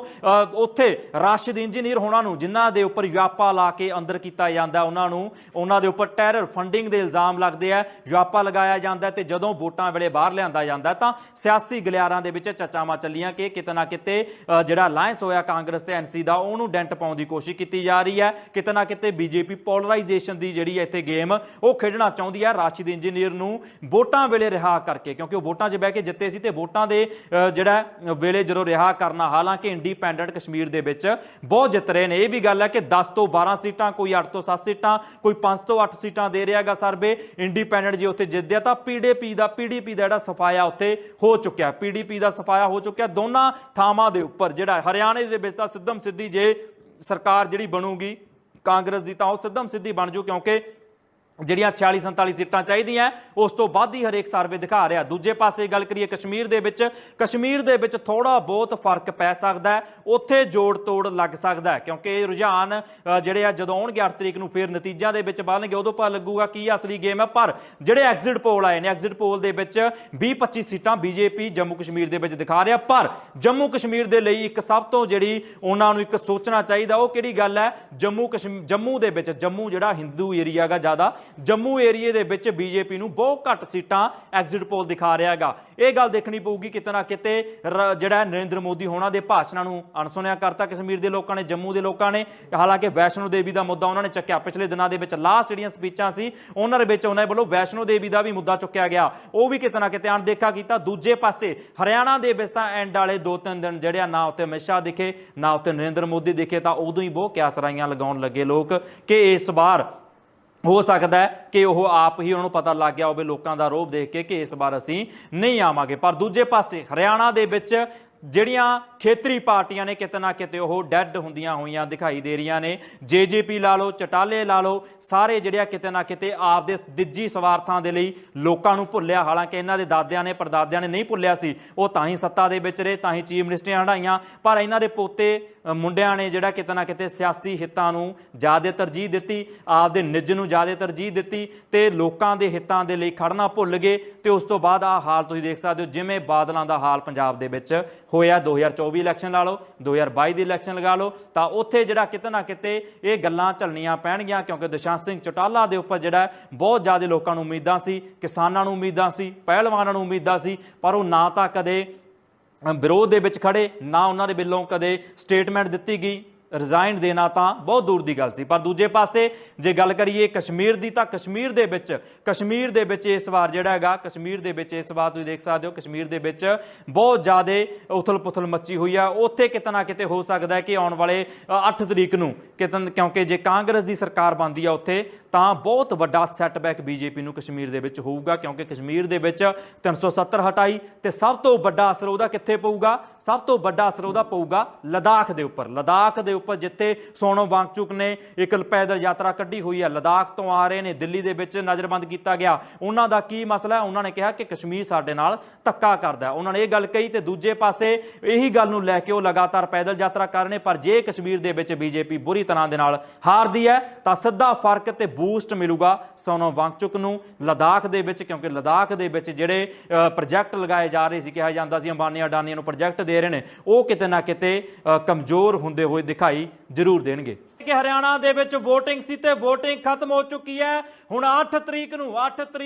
ਉੱਥੇ ਰਾਸ਼ਦ ਇੰਜੀਨੀਅਰ ਹੋਣਾ ਨੂੰ ਜਿਨ੍ਹਾਂ ਦੇ ਉੱਪਰ ਯਾਪਾ ਲਾ ਕੇ ਅੰਦਰ ਕੀਤਾ ਜਾਂਦਾ, ਉਹਨਾਂ ਨੂੰ, ਉਹਨਾਂ ਦੇ ਉੱਪਰ ਟੈਰਰ ਫੰਡਿੰਗ ਦੇ ਇਲਜ਼ਾਮ ਲੱਗਦੇ ਆ, ਯਾਪਾ ਲਗਾਇਆ ਜਾਂਦਾ ਤੇ ਜਦੋਂ ਵੋਟਾਂ ਵੇਲੇ ਬਾਹਰ ਲਿਆਂਦਾ ਜਾਂਦਾ ਤਾਂ ਸਿਆਸੀ ਗਲਿਆਰਾਂ ਦੇ ਵਿੱਚ ਚਰਚਾਵਾਂ ਚੱਲੀਆਂ ਕਿ ਕਿਤੇ ਨਾ ਕਿਤੇ ਜਿਹੜਾ ਅਲਾਈਅੰਸ ਹੋਇਆ ਕਾਂਗਰਸ ਤੇ ਐਨਸੀ ਦਾ ਉਹਨੂੰ ਡੈਂਟ ਪਾਉਣ ਦੀ ਕੋਸ਼ਿਸ਼ ਕੀਤੀ ਜਾ ਰਹੀ ਹੈ। ਕਿਤੇ ਨਾ ਕਿਤੇ ਬੀਜੇਪੀ ਪੋਲਰਾਈਜੇਸ਼ਨ ਦੀ ਜਿਹੜੀ ਹੈ ਇੱਥੇ ਗੇਮ ਉਹ ਖੇਡਣਾ ਚਾਹੁੰਦੀ ਹੈ ਰਾਸ਼ਿਦ ਇੰਜੀਨੀਅਰ ਨੂੰ ਵੋਟਾਂ ਵੇਲੇ ਰਿਹਾ ਕਰਕੇ, ਕਿਉਂਕਿ ਉਹ ਵੋਟਾਂ 'ਚ ਬਹਿ ਕੇ ਜਿੱਤੇ ਸੀ ਤੇ ਵੋਟਾਂ ਦੇ ਜਿਹੜਾ ਵੇਲੇ ਜਦੋਂ ਰਿਹਾ ਕਰਨਾ, ਹਾਲਾਂਕਿ ਇੰਡੀਪੈਂਡੈਂਟ ਕਸ਼ਮੀਰ ਦੇ ਵਿੱਚ ਬਹੁਤ ਜਿੱਤ ਰਹੇ ਨੇ। ਇਹ ਵੀ ਗੱਲ ਹੈ ਕਿ 10 ਤੋਂ 12 ਸੀਟਾਂ, ਕੋਈ 8 ਤੋਂ 7 ਸੀਟਾਂ, ਕੋਈ 5 ਤੋਂ 8 ਸੀਟਾਂ ਦੇ ਰਿਹਾਗਾ ਸਰਵੇ ਇੰਡੀਪੈਂਡੈਂਟ ਜੇ ਉੱਥੇ ਜਿੱਤਿਆ ਤਾਂ ਪੀਡੀਪੀ ਦਾ ਪੀਡੀਪੀ ਦਾ ਜਿਹੜਾ ਸਫਾਇਆ ਉੱਥੇ ਹੋ ਚੁੱਕਿਆ। ਪੀਡੀਪੀ ਦਾ ਸਫਾਇਆ ਹੋ ਚੁੱਕਿਆ ਦੋਨਾਂ ਥਾਵਾਂ ਦੇ ਉੱਪਰ, ਜਿਹੜਾ ਹਰਿਆਣੇ ਦੇ ਵਿੱਚ ਤਾਂ ਸਿੱਧਮ ਸਿੱਧ ਜੇ ਸਰਕਾਰ ਜਿਹੜੀ ਬਣੂਗੀ ਕਾਂਗਰਸ ਦੀ ਤਾਂ ਉਹ ਸਿੱਧਮ ਸਿੱਧੀ ਬਣ ਜੂ ਕਿਉਂਕਿ ਜਿਹੜੀਆਂ 46 47 ਸੀਟਾਂ ਚਾਹੀਦੀਆਂ ਉਸ ਤੋਂ ਵੱਧ ਹੀ ਹਰੇਕ ਸਰਵੇ ਦਿਖਾ ਰਿਹਾ। ਦੂਜੇ ਪਾਸੇ ਗੱਲ ਕਰੀਏ ਕਸ਼ਮੀਰ ਦੇ ਵਿੱਚ, ਕਸ਼ਮੀਰ ਦੇ ਵਿੱਚ ਥੋੜਾ ਬਹੁਤ ਫ਼ਰਕ ਪੈ ਸਕਦਾ ਹੈ, ਉੱਥੇ ਜੋੜ ਤੋੜ ਲੱਗ ਸਕਦਾ ਹੈ, ਕਿਉਂਕਿ ਇਹ ਰੁਝਾਨ ਜਿਹੜੇ ਆ ਜਦੋਂ ਆਉਣਗੇ 8 ਤਰੀਕ ਨੂੰ, ਫਿਰ ਨਤੀਜਿਆਂ ਦੇ ਵਿੱਚ ਬਣਨਗੇ ਉਦੋਂ ਪਤਾ ਲੱਗੂਗਾ ਕੀ ਅਸਲੀ ਗੇਮ ਹੈ। ਪਰ ਜਿਹੜੇ ਐਗਜ਼ਿਟ ਪੋਲ ਆਏ ਨੇ ਐਗਜ਼ਿਟ ਪੋਲ ਦੇ ਵਿੱਚ 20 25 ਸੀਟਾਂ ਬੀਜੇਪੀ ਜੰਮੂ ਕਸ਼ਮੀਰ ਦੇ ਵਿੱਚ ਦਿਖਾ ਰਿਹਾ। ਪਰ ਜੰਮੂ ਕਸ਼ਮੀਰ ਦੇ ਲਈ ਇੱਕ ਸਭ ਤੋਂ ਜਿਹੜੀ ਉਹਨਾਂ ਨੂੰ ਇੱਕ ਸੋਚਣਾ ਚਾਹੀਦਾ, ਉਹ ਕਿਹੜੀ ਗੱਲ ਹੈ? ਜੰਮੂ ਕਸ਼ਮੀਰ ਜੰਮੂ ਦੇ ਵਿੱਚ, ਜੰਮੂ ਜਿਹੜਾ ਹਿੰਦੂ ਏਰੀਆ ਹੈਗਾ ਜ਼ਿਆਦਾ ਜੰਮੂ ਏਰੀਏ ਦੇ ਵਿੱਚ ਬੀਜੇਪੀ ਨੂੰ ਬਹੁਤ ਘੱਟ ਸੀਟਾਂ ਐਗਜ਼ਿਟ ਪੋਲ ਦਿਖਾ ਰਿਹਾ ਹੈਗਾ। ਇਹ ਗੱਲ ਦੇਖਣੀ ਪਊਗੀ ਕਿਤੇ ਨਾ ਕਿਤੇ ਰ- ਜਿਹੜਾ ਨਰਿੰਦਰ ਮੋਦੀ ਹੋਣਾ ਦੇ ਭਾਸ਼ਣਾਂ ਨੂੰ ਅਣਸੁਣਿਆ ਕਰਤਾ ਕਸ਼ਮੀਰ ਦੇ ਲੋਕਾਂ ਨੇ, ਜੰਮੂ ਦੇ ਲੋਕਾਂ ਨੇ। ਹਾਲਾਂਕਿ ਵੈਸ਼ਨੋ ਦੇਵੀ ਦਾ ਮੁੱਦਾ ਉਹਨਾਂ ਨੇ ਚੱਕਿਆ। ਪਿਛਲੇ ਦਿਨਾਂ ਦੇ ਵਿੱਚ ਲਾਸਟ ਜਿਹੜੀਆਂ ਸਪੀਚਾਂ ਸੀ, ਉਹਨਾਂ ਦੇ ਵਿੱਚ ਉਹਨਾਂ ਵੱਲੋਂ ਵੈਸ਼ਨੋ ਦੇਵੀ ਦਾ ਵੀ ਮੁੱਦਾ ਚੁੱਕਿਆ ਗਿਆ। ਉਹ ਵੀ ਕਿਤੇ ਨਾ ਕਿਤੇ ਅਣਦੇਖਾ ਕੀਤਾ। ਦੂਜੇ ਪਾਸੇ ਹਰਿਆਣਾ ਦੇ ਵਿੱਚ ਤਾਂ ਐਂਡ ਵਾਲੇ ਦੋ ਤਿੰਨ ਦਿਨ ਜਿਹੜੇ ਆ, ਨਾ ਉੱਤੇ ਅਮਿਤ ਸ਼ਾਹ ਦਿਖੇ, ਨਾ ਉੱਤੇ ਨਰਿੰਦਰ ਮੋਦੀ ਦਿਖੇ, ਤਾਂ ਉਦੋਂ ਹੀ ਬਹੁਤ ਕਿਆਸਰਾਈਆਂ ਲਗਾਉਣ ਲੱਗੇ ਲੋਕ ਕਿ ਇਸ ਵਾਰ ਹੋ ਸਕਦਾ ਹੈ ਕਿ ਉਹ ਆਪ ਹੀ ਉਹਨਾਂ ਨੂੰ ਪਤਾ ਲੱਗ ਗਿਆ ਹੋਵੇ ਲੋਕਾਂ ਦਾ ਰੋਬ ਦੇਖ ਕੇ ਕਿ ਇਸ ਵਾਰ ਅਸੀਂ ਨਹੀਂ ਆਵਾਂਗੇ। ਪਰ ਦੂਜੇ ਪਾਸੇ, ਹਰਿਆਣਾ ਦੇ ਵਿੱਚ ਜਿਹੜੀਆਂ ਖੇਤਰੀ ਪਾਰਟੀਆਂ ਨੇ ਕਿਤੇ ਨਾ ਕਿਤੇ ਉਹ ਡੈੱਡ ਹੁੰਦੀਆਂ ਹੋਈਆਂ ਦਿਖਾਈ ਦੇ ਰਹੀਆਂ ਨੇ। ਜੇਜੇਪੀ ਲਾ ਲਓ, ਚਟਾਲੇ ਲਾ ਲਓ, ਸਾਰੇ ਜਿਹੜਿਆ ਕਿਤੇ ਨਾ ਕਿਤੇ ਆਪਦੇ ਦਿੱਜੀ ਸਵਾਰਥਾਂ ਦੇ ਲਈ ਲੋਕਾਂ ਨੂੰ ਭੁੱਲਿਆ। ਹਾਲਾਂਕਿ ਇਹਨਾਂ ਦੇ ਦਾਦਿਆਂ ਨੇ ਪਰਦਾਦਿਆਂ ਨੇ ਨਹੀਂ ਭੁੱਲਿਆ ਸੀ। ਉਹ ਤਾਂ ਹੀ ਸੱਤਾ ਦੇ ਵਿੱਚ ਰਹੇ, ਤਾਂ ਹੀ ਚੀਫ ਮਿਨਿਸਟਰੀਆਂ ਹਟਾਈਆਂ ਪਰ ਇਹਨਾਂ ਦੇ ਪੋਤੇ ਮੁੰਡਿਆਂ ਨੇ ਜਿਹੜਾ ਕਿਤੇ ਨਾ ਕਿਤੇ ਸਿਆਸੀ ਹਿੱਤਾਂ ਨੂੰ ਜ਼ਿਆਦਾ ਤਰਜੀਹ ਦਿੱਤੀ, ਆਪਦੇ ਨਿੱਜ ਨੂੰ ਜ਼ਿਆਦਾ ਤਰਜੀਹ ਦਿੱਤੀ ਤੇ ਲੋਕਾਂ ਦੇ ਹਿੱਤਾਂ ਦੇ ਲਈ ਖੜਨਾ ਭੁੱਲ ਗਏ। ਤੇ ਉਸ ਤੋਂ ਬਾਅਦ ਆ ਹਾਲ ਤੁਸੀਂ ਦੇਖ ਸਕਦੇ ਹੋ, ਜਿਵੇਂ ਬਾਦਲਾਂ ਦਾ ਹਾਲ ਪੰਜਾਬ ਦੇ ਵਿੱਚ ਹੋਇਆ 2024 ਇਲੈਕਸ਼ਨ ਲਾ ਲਓ 2022 ਦੀ ਇਲੈਕਸ਼ਨ ਲਗਾ ਲਓ, ਤਾਂ ਉੱਥੇ ਜਿਹੜਾ ਕਿਤੇ ਨਾ ਕਿਤੇ ਇਹ ਗੱਲਾਂ ਚੱਲਣੀਆਂ ਪੈਣਗੀਆਂ, ਕਿਉਂਕਿ ਦੁਸ਼ਾਂਤ ਸਿੰਘ ਚੌਟਾਲਾ ਦੇ ਉੱਪਰ ਜਿਹੜਾ ਬਹੁਤ ਜ਼ਿਆਦਾ ਲੋਕਾਂ ਨੂੰ ਉਮੀਦਾਂ ਸੀ, ਕਿਸਾਨਾਂ ਨੂੰ ਉਮੀਦਾਂ ਸੀ, ਪਹਿਲਵਾਨਾਂ ਨੂੰ ਉਮੀਦਾਂ ਸੀ, ਪਰ ਉਹ ਨਾ ਤਾਂ ਕਦੇ ਵਿਰੋਧ ਦੇ ਵਿੱਚ ਖੜੇ, ਨਾ ਉਹਨਾਂ ਦੇ ਵੱਲੋਂ ਕਦੇ ਸਟੇਟਮੈਂਟ ਦਿੱਤੀ ਗਈ। ਰਿਜ਼ਾਈਨ ਦੇਣਾ ਤਾਂ ਬਹੁਤ ਦੂਰ ਦੀ ਗੱਲ ਸੀ ਪਰ ਦੂਜੇ ਪਾਸੇ ਜੇ ਗੱਲ ਕਰੀਏ ਕਸ਼ਮੀਰ ਦੀ ਤਾਂ ਕਸ਼ਮੀਰ ਦੇ ਵਿੱਚ ਕਸ਼ਮੀਰ ਦੇ ਵਿੱਚ ਇਸ ਵਾਰ ਜਿਹੜਾ ਹੈਗਾ ਕਸ਼ਮੀਰ ਦੇ ਵਿੱਚ ਇਸ ਵਾਰ ਤੁਸੀਂ ਦੇਖ ਸਕਦੇ ਹੋ ਕਸ਼ਮੀਰ ਦੇ ਵਿੱਚ ਬਹੁਤ ਜ਼ਿਆਦਾ ਉਥਲ-ਪੁਥਲ ਮੱਚੀ ਹੋਈ ਆ। ਉੱਥੇ ਕਿਤੇ ਨਾ ਕਿਤੇ ਹੋ ਸਕਦਾ ਹੈ ਕਿ ਆਉਣ ਵਾਲੇ ਅ, 8 ਤਰੀਕ ਨੂੰ ਕਿਤੇ ਕਿਉਂਕਿ ਜੇ ਕਾਂਗਰਸ ਦੀ ਸਰਕਾਰ ਬਣਦੀ ਆ ਉੱਥੇ ਤਾਂ ਬਹੁਤ ਵੱਡਾ ਸੈਟਬੈਕ ਬੀਜੇਪੀ ਨੂੰ ਕਸ਼ਮੀਰ ਦੇ ਵਿੱਚ ਹੋਊਗਾ ਕਿਉਂਕਿ ਕਸ਼ਮੀਰ ਦੇ ਵਿੱਚ 370 ਹਟਾਈ ਤੇ ਸਭ ਤੋਂ ਵੱਡਾ ਅਸਰ ਉਹਦਾ ਕਿੱਥੇ ਪਊਗਾ? ਸਭ ਤੋਂ ਵੱਡਾ ਅਸਰ ਉਹਦਾ ਪਊਗਾ ਲਦਾਖ ਦੇ ਉੱਪਰ। ਲਦਾਖ ਦੇ ਉੱਪਰ ਜਿੱਥੇ ਸੋਨੋ ਵਾਂਗਚੁਕ ਨੇ ਇੱਕ ਪੈਦਲ ਯਾਤਰਾ ਕੱਢੀ ਹੋਈ ਹੈ। ਲਦਾਖ ਤੋਂ ਆ ਰਹੇ ਨੇ, ਦਿੱਲੀ ਦੇ ਵਿੱਚ ਨਜ਼ਰਬੰਦ ਕੀਤਾ ਗਿਆ। ਉਹਨਾਂ ਦਾ ਕੀ ਮਸਲਾ ਹੈ? ਉਹਨਾਂ ਨੇ ਕਿਹਾ ਕਿ ਕਸ਼ਮੀਰ ਸਾਡੇ ਨਾਲ ਧੱਕਾ ਕਰਦਾ ਉਹਨਾਂ ਨੇ ਇਹ ਗੱਲ ਕਹੀ ਤੇ ਦੂਜੇ ਪਾਸੇ ਇਹੀ ਗੱਲ ਨੂੰ ਲੈ ਕੇ ਉਹ ਲਗਾਤਾਰ ਪੈਦਲ ਯਾਤਰਾ ਕਰ ਰਹੇ ਨੇ, ਪਰ ਜੇ ਕਸ਼ਮੀਰ ਦੇ ਵਿੱਚ ਬੀਜੇਪੀ ਬੁਰੀ ਤਰ੍ਹਾਂ ਦੇ ਨਾਲ ਹਾਰਦੀ ਹੈ, ਤਾਂ ਸਿੱਧਾ ਫ਼ਰਕ ਤੇ ਬੂਸਟ ਮਿਲੂਗਾ ਸੋਨੋ ਵਾਂਗਚੁਕ ਨੂੰ ਲਦਾਖ ਦੇ ਵਿੱਚ, ਕਿਉਂਕਿ ਲਦਾਖ ਦੇ ਵਿੱਚ ਜਿਹੜੇ ਪ੍ਰੋਜੈਕਟ ਲਗਾਏ ਜਾ ਰਹੇ ਸੀ, ਕਿਹਾ ਜਾਂਦਾ ਸੀ ਅੰਬਾਨੀ ਅਡਾਨੀਆਂ ਨੂੰ ਪ੍ਰੋਜੈਕਟ ਦੇ ਰਹੇ ਨੇ, ਉਹ ਕਿਤੇ ਨਾ ਕਿਤੇ ਕਮਜ਼ੋਰ ਹੁੰਦੇ ਹੋਏ ਦਿਖਾ ਦਿਖਾਈ ਜ਼ਰੂਰ ਦੇਣਗੇ। ਕਿ ਹਰਿਆਣਾ ਦੇ ਵਿੱਚ VOTING ਸੀ ਤੇ VOTING ਖਤਮ ਹੋ ਚੁੱਕੀ ਹੈ। ਹੁਣ 8 ਤਰੀਕ ਨੂੰ 8 ਤਰੀਕ